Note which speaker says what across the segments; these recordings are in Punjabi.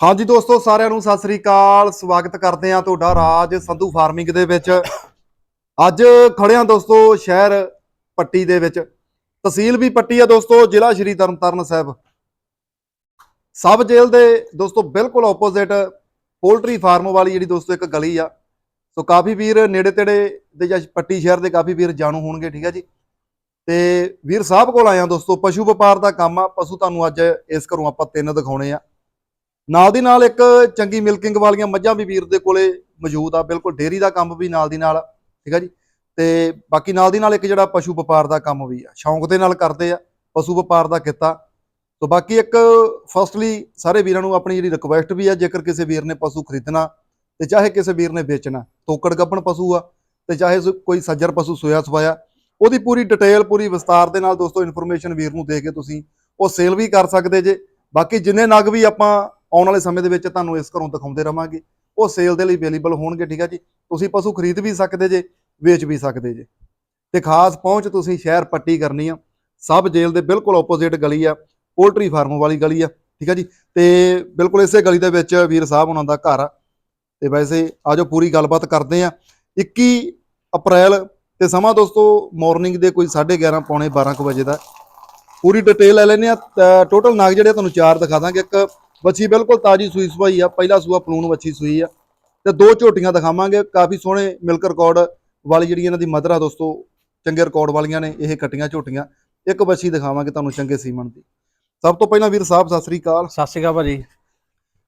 Speaker 1: ਹਾਂਜੀ ਦੋਸਤੋ, ਸਾਰਿਆਂ ਨੂੰ ਸਤਿ ਸ੍ਰੀ ਅਕਾਲ। ਸਵਾਗਤ ਕਰਦੇ ਹਾਂ ਤੁਹਾਡਾ ਰਾਜ ਸੰਧੂ ਫਾਰਮਿੰਗ ਦੇ ਵਿੱਚ। ਅੱਜ ਖੜੇ ਹਾਂ ਦੋਸਤੋ, ਸ਼ਹਿਰ ਪੱਟੀ ਦੇ ਵਿੱਚ। ਤਹਿਸੀਲ ਵੀ ਪੱਟੀ ਆ ਦੋਸਤੋ, ਜ਼ਿਲ੍ਹਾ ਸ਼੍ਰੀ ਤਰਨਤਾਰਨ ਸਾਹਿਬ। ਸਬ ਜੇਲ੍ਹ ਦੇ ਦੋਸਤੋ, ਬਿਲਕੁਲ ਆਪੋਜ਼ਿਟ ਪੋਲਟਰੀ ਫਾਰਮ ਵਾਲੀ ਜਿਹੜੀ ਦੋਸਤੋ ਇੱਕ ਗਲੀ ਆ। ਸੋ ਕਾਫੀ ਵੀਰ ਨੇੜੇ ਤੇੜੇ ਦੇ ਜਾਂ ਪੱਟੀ ਸ਼ਹਿਰ ਦੇ ਕਾਫੀ ਵੀਰ ਜਾਣੂ ਹੋਣਗੇ, ਠੀਕ ਆ ਜੀ। ਤੇ ਵੀਰ ਸਾਹਿਬ ਕੋਲ ਆਇਆ ਦੋਸਤੋ, ਪਸ਼ੂ ਵਪਾਰ ਦਾ ਕੰਮ ਆ। ਪਸ਼ੂ ਤੁਹਾਨੂੰ ਅੱਜ ਇਸ ਘਰੋਂ ਆਪਾਂ ਤਿੰਨ ਦਿਖਾਉਣੇ ਆ। ਨਾਲ ਦੀ ਨਾਲ ਇੱਕ ਚੰਗੀ ਮਿਲਕਿੰਗ ਵਾਲੀਆਂ ਮੱਝਾਂ ਵੀ ਵੀਰ ਦੇ ਕੋਲੇ ਮੌਜੂਦ ਆ, ਬਿਲਕੁਲ ਡੇਅਰੀ ਦਾ ਕੰਮ ਵੀ ਨਾਲ ਦੀ ਨਾਲ, ਠੀਕ ਆ ਜੀ? ਤੇ ਬਾਕੀ ਨਾਲ ਦੀ ਨਾਲ ਇੱਕ ਜਿਹੜਾ ਪਸ਼ੂ ਵਪਾਰ ਦਾ ਕੰਮ ਵੀ ਆ, ਸ਼ੌਂਕ ਦੇ ਨਾਲ ਕਰਦੇ ਆ, ਪਸ਼ੂ ਵਪਾਰ ਦਾ ਕਿੱਤਾ। ਸੋ ਬਾਕੀ ਇੱਕ ਫਸਟਲੀ ਸਾਰੇ ਵੀਰਾਂ ਨੂੰ ਆਪਣੀ ਜਿਹੜੀ ਰਿਕੁਐਸਟ ਵੀ ਆ, ਜੇਕਰ ਕਿਸੇ ਵੀਰ ਨੇ ਪਸ਼ੂ ਖਰੀਦਣਾ ਤੇ ਚਾਹੇ ਕਿਸੇ ਵੀਰ ਨੇ ਵੇਚਣਾ, ਤੋਕੜ ਗੱਪਣ ਪਸ਼ੂ ਆ ਤੇ ਚਾਹੇ ਕੋਈ ਸੱਜਰ ਪਸ਼ੂ ਸੋਇਆ ਸਵਾਇਆ, ਉਹਦੀ ਪੂਰੀ ਡਿਟੇਲ ਪੂਰੀ ਵਿਸਤਾਰ ਦੇ ਨਾਲ ਦੋਸਤੋ ਇਨਫੋਰਮੇਸ਼ਨ ਵੀਰ ਨੂੰ ਦੇ ਕੇ ਤੁਸੀਂ ਉਹ ਸੇਲ ਵੀ ਕਰ ਸਕਦੇ ਜੇ। ਬਾਕੀ ਜਿੰਨੇ ਨਗ ਵੀ ਆਪਾਂ ਆਉਣ ਵਾਲੇ ਸਮੇਂ ਦੇ ਵਿੱਚ ਤੁਹਾਨੂੰ ਇਸ ਘਰੋਂ ਦਿਖਾਉਂਦੇ ਰਵਾਂਗੇ। ਉਹ ਸੇਲ ਦੇ ਲਈ ਅਵੇਲੇਬਲ ਹੋਣਗੇ, ਠੀਕ ਹੈ ਜੀ। ਤੁਸੀਂ ਪਸ਼ੂ ਖਰੀਦ ਵੀ ਸਕਦੇ ਜੇ, ਵੇਚ ਵੀ ਸਕਦੇ ਜੇ। ਤੇ ਖਾਸ ਪਹੁੰਚ ਤੁਸੀਂ ਸ਼ਹਿਰ ਪੱਟੀ ਕਰਨੀ ਆ। ਸਬ ਜੇਲ੍ਹ ਦੇ ਬਿਲਕੁਲ ਆਪੋਜ਼ਿਟ ਗਲੀ ਆ ਪੋਲਟਰੀ ਫਾਰਮ ਵਾਲੀ ਗਲੀ ਆ, ਠੀਕ ਹੈ ਜੀ। ਤੇ ਬਿਲਕੁਲ ਇਸੇ ਗਲੀ ਦੇ ਵਿੱਚ ਵੀਰ ਸਾਹਿਬ ਉਹਨਾਂ ਦਾ ਘਰ ਆ। ਤੇ ਵੈਸੇ ਆਜੋ ਪੂਰੀ ਗੱਲਬਾਤ ਕਰਦੇ ਆ। 21 ਅਪ੍ਰੈਲ ਤੇ ਸਮਾਂ ਦੋਸਤੋ ਮਾਰਨਿੰਗ ਦੇ ਕੋਈ 11:30 ਪੌਣੇ 12 ਕੁ ਵਜੇ ਦਾ। ਪੂਰੀ ਡਿਟੇਲ ਲੈ ਲੈਨੇ ਆ। ਟੋਟਲ ਨਾਗ ਜਿਹੜੇ ਤੁਹਾਨੂੰ ਚਾਰ ਦਿਖਾ ਦਾਂਗੇ। ਇੱਕ ਵੱਛੀ ਬਿਲਕੁਲ ਤਾਜੀ ਸੂਈ ਸਵਾਈ ਆ ਪਹਿਲਾ ਸੂਆ ਪਲੂਣ ਵੱਛੀ ਸੂਈ ਆ। ਤੇ ਦੋ ਝੋਟੀਆਂ ਦਿਖਾਵਾਂਗੇ ਕਾਫੀ ਸੋਹਣੇ ਮਿਲਕ ਰਿਕਾਰਡ ਵਾਲੀ ਜਿਹੜੀ ਇਹਨਾਂ ਦੀ ਮਦਰ ਆ ਦੋਸਤੋ ਚੰਗੇ ਰਿਕਾਰਡ ਵਾਲੀਆਂ ਨੇ ਇਹ ਕੱਟੀਆਂ ਝੋਟੀਆਂ। ਇੱਕ ਵੱਛੀ ਦਿਖਾਵਾਂਗੇ ਤੁਹਾਨੂੰ ਚੰਗੇ ਸੀਮਨ ਦੀ। ਸਭ ਤੋਂ ਪਹਿਲਾਂ ਵੀਰ ਸਾਹਿਬ ਸਤਿ ਸ੍ਰੀ ਅਕਾਲ।
Speaker 2: ਸਤਿ ਸ਼੍ਰੀ ਅਕਾਲ ਭਾਜੀ।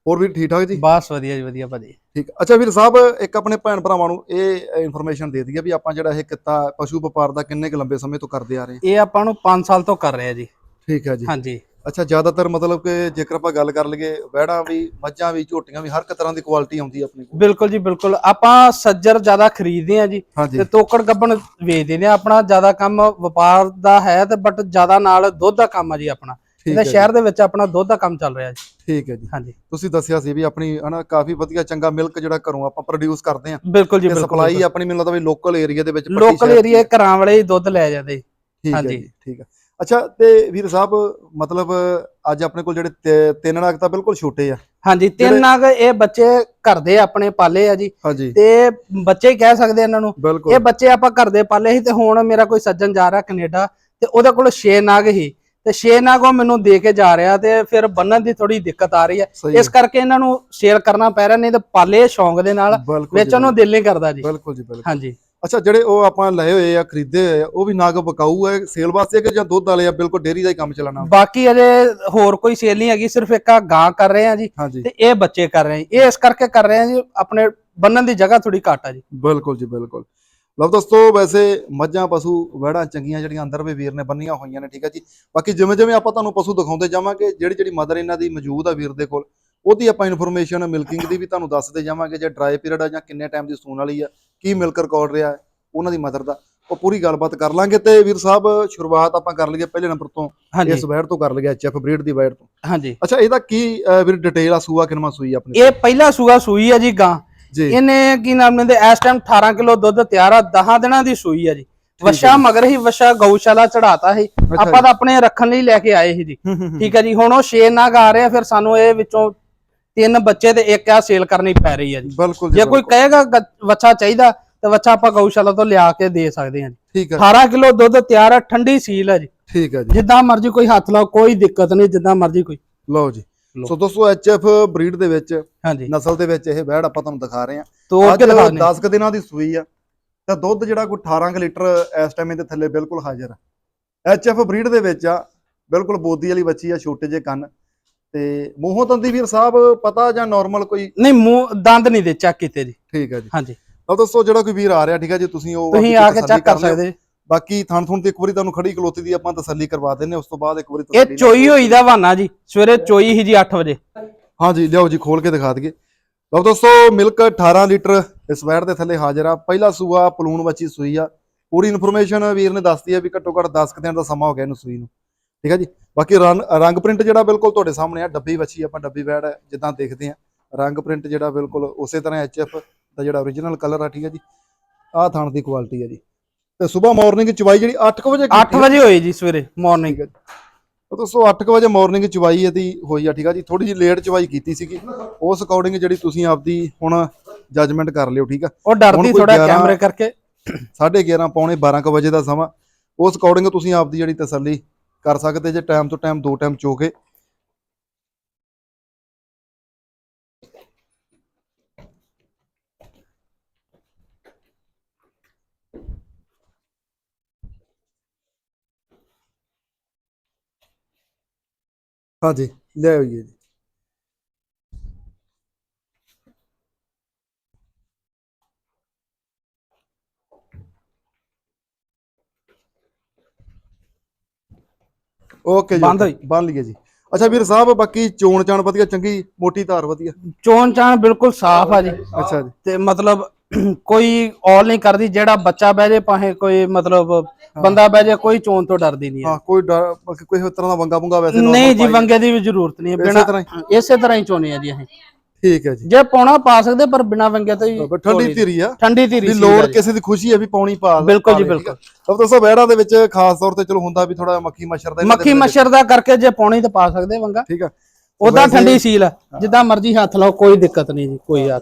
Speaker 1: ਹੋਰ ਵੀਰ ਠੀਕ ਠਾਕ ਜੀ?
Speaker 2: ਬਸ ਵਧੀਆ ਜੀ ਵਧੀਆ ਭਾਜੀ।
Speaker 1: ਠੀਕ। ਅੱਛਾ ਵੀਰ ਸਾਹਿਬ ਇੱਕ ਆਪਣੇ ਭੈਣ ਭਰਾਵਾਂ ਨੂੰ ਇਹ ਇਨਫੋਰਮੇਸ਼ਨ ਦੇ ਦਈਏ ਵੀ ਆਪਾਂ ਜਿਹੜਾ ਇਹ ਕਿੱਤਾ ਪਸ਼ੂ ਵਪਾਰ ਦਾ ਕਿੰਨੇ ਕੁ ਲੰਬੇ ਸਮੇਂ ਤੋਂ ਕਰਦੇ ਆ ਰਹੇ।
Speaker 2: ਇਹ ਆਪਾਂ ਨੂੰ 5 ਸਾਲ ਤੋਂ ਕਰ ਰਹੇ ਆ ਜੀ।
Speaker 1: ਠੀਕ ਹੈ ਜੀ।
Speaker 2: ਹਾਂਜੀ।
Speaker 1: ਅੱਛਾ ਜ਼ਿਆਦਾਤਰ ਮਤਲਬ ਕਿ ਜੇਕਰ ਆਪਾਂ ਗੱਲ ਕਰ ਲਈਏ ਵਹਿੜਾਂ ਵੀ ਮੱਝਾਂ ਵੀ ਝੋਟੀਆਂ ਵੀ ਹਰ ਇੱਕ ਤਰ੍ਹਾਂ ਦੀ ਕੁਆਲਿਟੀ ਆਉਂਦੀ ਆਪਣੇ ਕੋਲ।
Speaker 2: ਬਿਲਕੁਲ ਜੀ ਬਿਲਕੁਲ। ਆਪਾਂ ਸੱਜਰ ਜ਼ਿਆਦਾ ਖਰੀਦਦੇ ਆ ਜੀ ਤੇ ਤੋਕੜ ਗੱਬਣ ਵੇਚਦੇ ਨੇ ਆਪਣਾ ਜ਼ਿਆਦਾ ਕੰਮ ਵਪਾਰ ਦਾ ਹੈ ਤੇ ਬਟ ਜ਼ਿਆਦਾ ਨਾਲ ਦੁੱਧ ਦਾ ਕੰਮ ਆ ਜੀ ਆਪਣਾ। ਇਹਦਾ ਸ਼ਹਿਰ ਦੇ ਵਿੱਚ ਆਪਣਾ ਦੁੱਧ ਦਾ ਕੰਮ ਚੱਲ ਰਿਹਾ ਜੀ।
Speaker 1: ਠੀਕ ਹੈ ਜੀ।
Speaker 2: ਹਾਂਜੀ।
Speaker 1: ਤੁਸੀਂ ਦੱਸਿਆ ਸੀ ਵੀ ਆਪਣੀ ਹਨਾ ਕਾਫੀ ਵਧੀਆ ਚੰਗਾ ਮਿਲਕ ਜਿਹੜਾ ਘਰੋਂ ਆਪਾਂ ਪ੍ਰੋਡਿਊਸ ਕਰਦੇ ਆ
Speaker 2: ਬਿਲਕੁਲ ਜੀ ਬਿਲਕੁਲ
Speaker 1: ਸਪਲਾਈ ਆਪਣੀ ਮੈਨੂੰ ਲੱਗਦਾ ਵੀ ਲੋਕਲ ਏਰੀਆ ਦੇ ਵਿੱਚ
Speaker 2: ਲੋਕਲ ਏਰੀਆ ਘਰਾਂ ਵਾਲੇ ਹੀ ਦੁੱਧ ਲੈ ਜਾਂਦੇ। ਹਾਂਜੀ।
Speaker 1: ਠੀਕ ਹੈ। ਅੱਛਾ ਤੇ ਵੀਰ ਸਾਹਿਬ ਮਤਲਬ ਅੱਜ ਆਪਣੇ ਕੋਲ ਜਿਹੜੇ ਤੇ- ਤਿੰਨ ਨਾਗ ਤਾਂ ਬਿਲਕੁਲ ਛੋਟੇ ਆ।
Speaker 2: ਹਾਂਜੀ
Speaker 1: ਜਿਹੜੇ-
Speaker 2: ਤਿੰਨ ਨਾਗ ਇਹ ਬੱਚੇ ਘਰ ਦੇ ਆਪਣੇ ਪਾਲੇ ਆ ਜੀ।
Speaker 1: ਹਾਂਜੀ।
Speaker 2: ਤੇ ਬੱਚੇ ਹੀ ਕਹਿ ਸਕਦੇ ਇਹਨਾਂ ਨੂੰ
Speaker 1: ਬਿਲਕੁਲ।
Speaker 2: ਇਹ ਬੱਚੇ ਆਪਾਂ ਘਰ ਦੇ ਪਾਲੇ ਸੀ ਤੇ ਹੁਣ ਮੇਰਾ ਕੋਈ ਸੱਜਣ ਜਾ ਰਿਹਾ ਕੈਨੇਡਾ ਤੇ ਉਹਦੇ ਕੋਲ 6 ਨਾਗ ਸੀ। ਤੇ 6 ਨਾਗ ਉਹ ਮੈਨੂੰ ਦੇ ਕੇ ਜਾ ਰਿਹਾ ਤੇ ਫਿਰ ਬੰਨਣ ਦੀ ਥੋੜੀ ਦਿੱਕਤ ਆ ਰਹੀ ਹੈ। ਇਸ ਕਰਕੇ ਇਹਨਾਂ ਨੂੰ ਸੇਲ ਕਰਨਾ ਪੈ ਰਿਹਾ ਨਹੀਂ ਤੇ ਪਾਲੇ ਸ਼ੌਂਕ ਦੇ ਨਾਲ
Speaker 1: ਬਿਲਕੁਲ ਜੀ,
Speaker 2: ਵੇਚਣ ਨੂੰ ਦਿਲ ਨਹੀਂ ਕਰਦਾ ਜੀ।
Speaker 1: ਬਿਲਕੁਲ ਜੀ ਬਿਲਕੁਲ।
Speaker 2: ਹਾਂਜੀ।
Speaker 1: ਅੱਛਾ ਜਿਹੜੇ ਉਹ ਆਪਾਂ ਲਏ ਹੋਏ ਆ ਖਰੀਦੇ ਹੋਏ ਆ ਉਹ ਵੀ ਨਾਗ ਬਕਾਊ ਹੈ ਸੇਲ ਵਾਸਤੇ ਕਿ ਜਾਂ ਦੁੱਧ ਵਾਲੇ ਆ ਬਿਲਕੁਲ ਡੇਰੀ ਦਾ ਹੀ ਕੰਮ ਚੱਲਣਾ?
Speaker 2: ਬਾਕੀ ਅਜੇ ਹੋਰ ਕੋਈ ਸੇਲ ਨਹੀਂ ਹੈਗੀ ਸਿਰਫ ਇੱਕ ਆ ਗਾਂ ਕਰ ਰਹੇ ਆ ਜੀ
Speaker 1: ਹਾਂਜੀ
Speaker 2: ਤੇ ਇਹ ਬੱਚੇ ਕਰ ਰਹੇ ਆ ਇਹ ਇਸ ਕਰਕੇ ਕਰ ਰਹੇ ਆ ਜੀ ਆਪਣੇ ਬੰਨਣ ਦੀ ਜਗ੍ਹਾ ਥੋੜੀ ਘੱਟ ਆ ਜੀ।
Speaker 1: ਬਿਲਕੁਲ ਜੀ ਬਿਲਕੁਲ। ਲਓ ਦੋਸਤੋ ਵੈਸੇ ਮੱਝਾਂ ਪਸ਼ੂ ਵੜਾ ਚੰਗੀਆਂ ਜਿਹੜੀਆਂ ਅੰਦਰ ਵੀ ਵੀਰ ਨੇ ਬੰਨੀਆਂ ਹੋਈਆਂ ਨੇ ਠੀਕ ਹੈ ਜੀ। ਬਾਕੀ ਜਿਵੇਂ ਜਿਵੇਂ ਆਪਾਂ ਤੁਹਾਨੂੰ ਪਸ਼ੂ ਦਿਖਾਉਂਦੇ ਜਾਵਾਂਗੇ ਜਿਹੜੀ ਜਿਹੜੀ ਮਦਰ ਇਹਨਾਂ ਦੀ ਮੌਜੂਦ ਆ ਵੀਰ ਦੇ ਕੋਲ ਉਹਦੀ ਆਪਾਂ ਇਨਫੋਰਮੇਸ਼ਨ ਮਿਲਕਿੰਗ ਦੀ ਵੀ ਤੁਹਾਨੂੰ ਦੱਸਦੇ ਜਾਵਾਂਗੇ ਜੇ ਡਰਾਈ ਪੀਰੀਅਡ ਆ ਜਾਂ ਕਿੰਨੇ ਟਾਈਮ ਦੀ ਸੂਣ ਵਾਲੀ ਆ ਕੀ ਮਿਲਕ ਰਿਕਾਰਡ ਰਿਹਾ ਹੈ, ਉਹਨਾਂ ਦੀ ਮਦਰ ਦਾ। ਉਹ ਪੂਰੀ ਗੱਲਬਾਤ ਕਰ ਲਾਂਗੇ ਤੇ ਵੀਰ ਸਾਹਿਬ ਸ਼ੁਰੂਆਤ ਆਪਾਂ ਕਰ ਲਈਏ ਪਹਿਲੇ ਨੰਬਰ ਤੋਂ। ਇਸ ਵੈੜ ਤੋਂ ਕਰ ਲਈਏ ਐਚਐਫ ਬਰੀਡ ਦੀ ਵੈੜ ਤੋਂ।
Speaker 2: ਹਾਂਜੀ।
Speaker 1: ਅੱਛਾ ਇਹਦਾ ਕੀ ਵੀਰ ਡਿਟੇਲ ਆ ਸੂਆ ਕਿਨਮਾ ਸੂਈ ਆਪਣੀ?
Speaker 2: ਇਹ ਪਹਿਲਾ ਸੂਆ ਸੂਈ ਆ ਜੀ ਗਾਂ। ਇਹਨੇ ਕੀ ਨਾਮ ਲੈਂਦੇ ਇਸ ਟਾਈਮ 18 ਕਿਲੋ ਦੁੱਧ ਤਿਆਰ ਆ 10 ਦਿਨਾਂ ਦੀ ਸੂਈ ਆ ਜੀ। ਵਸ਼ਾ ਮਗਰ ਹੀ ਵਸ਼ਾ ਗਊਸ਼ਾਲਾ ਚੜਾਤਾ ਸੀ। ਆਪਾਂ ਤਾਂ ਆਪਣੇ ਰੱਖਣ ਲਈ ਲੈ ਕੇ ਆਏ ਸੀ ਜੀ। ਠੀਕ ਹੈ ਜੀ ਹੁਣ ਉਹ 6 ਨਾਗ ਆ ਰਹੇ ਆ ਫਿਰ ਸਾਨੂੰ ਇਹ ਵਿੱਚੋਂ ਤਿੰਨ ਬੱਚੇ ਤੇ ਇੱਕ ਆ ਸੇਲ ਕਰਨੀ ਪੈ ਰਹੀ ਆ ਜੀ।
Speaker 1: ਬਿਲਕੁਲ ਜੀ
Speaker 2: ਕੋਈ। ਕਹੇਗਾ ਵੱਛਾ ਚਾਹੀਦਾ ਤੇ ਵੱਛਾ ਆਪਾਂ ਗਊਸ਼ਾਲਾ ਤੋਂ ਲਿਆ ਕੇ ਦੇ ਸਕਦੇ ਹਾਂ
Speaker 1: ਠੀਕ ਹੈ
Speaker 2: 18 ਕਿਲੋ ਦੁੱਧ ਤਿਆਰ ਆ ਠੰਡੀ ਸੀਲ ਆ ਜੀ।
Speaker 1: ਠੀਕ ਹੈ ਜੀ।
Speaker 2: ਜਿੱਦਾਂ ਮਰਜ਼ੀ ਕੋਈ ਹੱਥ ਲਾਓ ਕੋਈ ਦਿੱਕਤ ਨਹੀਂ ਜਿੱਦਾਂ ਮਰਜ਼ੀ ਕੋਈ।
Speaker 1: ਲਓ ਜੀ। ਸੋ ਦੋਸਤੋ ਐਚਐਫ ਬਰੀਡ ਦੇ ਵਿੱਚ
Speaker 2: ਹਾਂਜੀ।
Speaker 1: ਨਸਲ ਦੇ ਵਿੱਚ ਇਹ ਵੈੜ ਆਪਾਂ ਤੁਹਾਨੂੰ ਦਿਖਾ ਰਹੇ ਹਾਂ
Speaker 2: ਤੋੜ ਕੇ ਦਿਖਾ ਦਿੰਦੇ
Speaker 1: 10 ਕੁ ਦਿਨਾਂ ਦੀ ਸੂਈ ਆ। ਤਾਂ ਦੁੱਧ ਜਿਹੜਾ ਕੋਈ 18 ਕੁ ਲੀਟਰ ਇਸ ਟਾਈਮ ਇਹਦੇ ਥੱਲੇ ਬਿਲਕੁਲ ਹਾਜ਼ਰ ਆ। ਐਚਐਫ ਬਰੀਡ ਦੇ ਵਿੱਚ ਆ ਬਿਲਕੁਲ ਬੋਦੀ ਵਾਲੀ ਬੱਚੀ ਆ ਛੋਟੇ ਜਿਹੇ ਕੰਨ। ਤੇ ਮੂੰਹੋਂ ਤੰਦੀ ਵੀਰ ਸਾਹਿਬ ਪਤਾ ਜਾਂ ਨਾਰਮਲ ਕੋਈ?
Speaker 2: ਨਹੀਂ ਮੂੰਹ ਦੰਦ ਨਹੀਂ ਦੇ ਚੈੱਕ ਕੀਤੇ ਜੀ।
Speaker 1: ਠੀਕ ਹੈ ਜੀ।
Speaker 2: ਹਾਂਜੀ।
Speaker 1: ਤਾਂ ਦੋਸਤੋ ਜਿਹੜਾ ਕੋਈ ਵੀਰ ਆ ਰਿਹਾ ਠੀਕ ਹੈ ਜੀ ਤੁਸੀਂ ਉਹ
Speaker 2: ਤੁਸੀਂ ਆ ਕੇ ਚੈੱਕ ਕਰ
Speaker 1: ਲਿਓ।
Speaker 2: ਸਕਦੇ।
Speaker 1: ਬਾਕੀ ਥਣ ਥਣ ਤੇ ਇੱਕ ਵਾਰੀ ਤੁਹਾਨੂੰ ਖੜੀ ਖਲੋਤੀ ਦੀ ਆਪਾਂ ਤਸੱਲੀ ਕਰਵਾ ਦਿੰਨੇ ਉਸ ਤੋਂ ਬਾਅਦ ਇੱਕ ਵਾਰੀ
Speaker 2: ਇਹ
Speaker 1: ਤਸੱਲੀ
Speaker 2: ਚੋਈ ਹੋਈ ਦਾ ਬਹਾਨਾ ਜੀ ਸਵੇਰੇ ਚੋਈ ਹੀ ਜੀ 8 ਵਜੇ।
Speaker 1: ਹਾਂਜੀ ਲਿਆਓ ਜੀ ਖੋਲ ਕੇ ਦਿਖਾ ਦਈਏ। ਲਓ ਦੋਸਤੋ ਮਿਲਕ 18 ਲੀਟਰ ਇਸ ਵੈੜ ਦੇ ਥੱਲੇ ਹਾਜ਼ਰ ਆ। ਪਹਿਲਾ ਸੂਆ ਪਲੂਣ ਬੱਚੀ ਸੂਈ ਆ। ਪੂਰੀ ਇਨਫੋਰਮੇਸ਼ਨ ਵੀਰ ਨੇ ਦੱਸਤੀ ਆ ਵੀ ਘੱਟੋ ਘੱਟ 10 ਕੁ ਦਿਨ ਦਾ ਸਮਾਂ ਹੋ ਗਿਆ ਇਹਨੂੰ ਸੂਈ ਨੂੰ। ਠੀਕ ਹੈ ਜੀ? ਬਾਕੀ ਰੰਗ ਪ੍ਰਿੰਟ ਜਿਹੜਾ ਬਿਲਕੁਲ ਤੁਹਾਡੇ ਸਾਹਮਣੇ ਆ ਡੱਬੀ ਬੱਚੀ ਆਪਾਂ ਡੱਬੀ ਵੈੜ ਜਿੱਦਾਂ ਦੇਖਦੇ ਆ। ਰੰਗ ਪ੍ਰਿੰਟ ਜਿਹੜਾ ਬਿਲਕੁਲ ਉਸੇ ਤਰ੍ਹਾਂ ਐਚਐਫ ਦਾ ਜਿਹੜਾ origignal ਕਲਰ ਆ ਠੀਕ ਹੈ ਜੀ? ਆਹ ਥਣ ਦੀ ਕੁਆਲਿਟੀ ਹੈ ਜੀ। ਤੇ ਸਵੇਰ ਮਾਰਨਿੰਗ ਚਵਾਈ ਜਿਹੜੀ 8 ਵਜੇ
Speaker 2: 8 ਵਜੇ ਹੋਈ ਜੀ ਸਵੇਰੇ ਮਾਰਨਿੰਗ
Speaker 1: ਦੋਸਤੋ 8 ਵਜੇ ਮਾਰਨਿੰਗ ਚਵਾਈ ਇਹਦੀ ਹੋਈ ਆ ਠੀਕ ਆ ਜੀ? ਥੋੜੀ ਜਿਹੀ ਲੇਟ ਚਵਾਈ ਕੀਤੀ ਸੀਗੀ। ਉਸ ਅਕੋਰਡਿੰਗ ਜਿਹੜੀ ਤੁਸੀਂ ਆਪਦੀ ਹੁਣ ਜੱਜਮੈਂਟ ਕਰ ਲਿਓ ਠੀਕ ਆ?
Speaker 2: ਉਹ ਡਰਦੀ ਥੋੜਾ
Speaker 1: 11
Speaker 2: ਕੈਮਰੇ ਕਰਕੇ।
Speaker 1: 11:30 ਪੌਣੇ 12 ਕੁ ਵਜੇ ਦਾ ਸਮਾਂ। ਉਸ ਅਕੋਰਡਿੰਗ ਤੁਸੀਂ ਆਪਦੀ ਜਿਹੜੀ ਤਸੱਲੀ ਕਰ ਸਕਦੇ ਜੇ ਟਾਈਮ ਤੋਂ ਟਾਈਮ ਦੋ ਟਾਈਮ ਚੋ ਕੇ। ਹਾਂਜੀ ਲੈ ਆਈਏ ਜੀ। ਓਕੇ ਜੀ
Speaker 2: ਬੰਦ ਹੋਈ।
Speaker 1: ਬੰਨ ਲਈਏ ਜੀ। ਅੱਛਾ ਵੀਰ ਸਾਹਿਬ ਬਾਕੀ ਚੋਣ ਚਾਣ ਵਧੀਆ ਚੰਗੀ ਮੋਟੀ ਧਾਰ ਵਧੀਆ?
Speaker 2: ਚੋਣ ਚਾਣ ਬਿਲਕੁਲ ਸਾਫ਼ ਆ ਜੀ।
Speaker 1: ਅੱਛਾ ਜੀ।
Speaker 2: ਤੇ ਮਤਲਬ ਕੋਈ ਔਲ ਨਹੀਂ ਕਰਦੀ ਜਿਹੜਾ ਬੱਚਾ ਬਹਿ ਜੇ ਭਾਵੇਂ ਕੋਈ ਮਤਲਬ ਬੰਦਾ ਬਹਿ ਜੇ ਕੋਈ ਚੋਣ ਤੋਂ ਡਰਦੀ ਨਹੀਂ ਹੈ।
Speaker 1: ਹਾਂ ਕੋਈ ਕੋਈ ਤਰ੍ਹਾਂ ਦਾ ਵੰਗਾ ਵੰਗਾ ਵੈਸੇ
Speaker 2: ਨਹੀਂ ਜੀ ਵੰਗੇ ਦੀ ਵੀ ਜ਼ਰੂਰਤ ਨਹੀਂ ਹੈ।
Speaker 1: ਇਸੇ
Speaker 2: ਬਿਨਾ ਇਸੇ ਤਰ੍ਹਾਂ ਹੀ ਚੋਣੇ ਆ ਜੀ ਅਸੀਂ।
Speaker 1: ਠੀਕ ਹੈ ਜੀ।
Speaker 2: ਜੇ ਪਾਉਣਾ ਪਾ ਸਕਦੇ ਪਰ ਬਿਨਾ ਵੰਗੇ ਤੋਂ
Speaker 1: ਠੰਡੀ ਧੀਰੀ ਆ।
Speaker 2: ਠੰਡੀ ਧੀਰੀ
Speaker 1: ਦੀ ਲੋੜ। ਕਿਸੇ ਦੀ ਖੁਸ਼ੀ ਹੈ ਵੀ ਪਾਉਣੀ ਪਾ
Speaker 2: ਬਿਲਕੁਲ ਜੀ। ਬਿਲਕੁਲ।
Speaker 1: ਸਭ ਤੋਂ ਵਹਿੜਾਂ ਦੇ ਵਿੱਚ ਖਾਸ ਤੌਰ ਤੇ ਚਲੋ ਹੁੰਦਾ ਵੀ ਥੋੜਾ ਮੱਖੀ ਮੱਛਰ ਦਾ
Speaker 2: ਮੱਖੀ ਮੱਛਰ ਦਾ ਕਰਕੇ ਜੇ ਪਾਉਣੀ ਤਾਂ ਪਾ ਸਕਦੇ ਵੰਗਾ।
Speaker 1: ਠੀਕ ਆ। ਵੈਸੇ-
Speaker 2: ਠੰਡੀ ਸੀਲ ਜਿੱਦਾਂ ਮਰਜ਼ੀ ਹੱਥ ਲਾਓ ਕੋਈ ਦਿੱਕਤ ਨਹੀਂ ਜੀ ਕੋਈ ਆ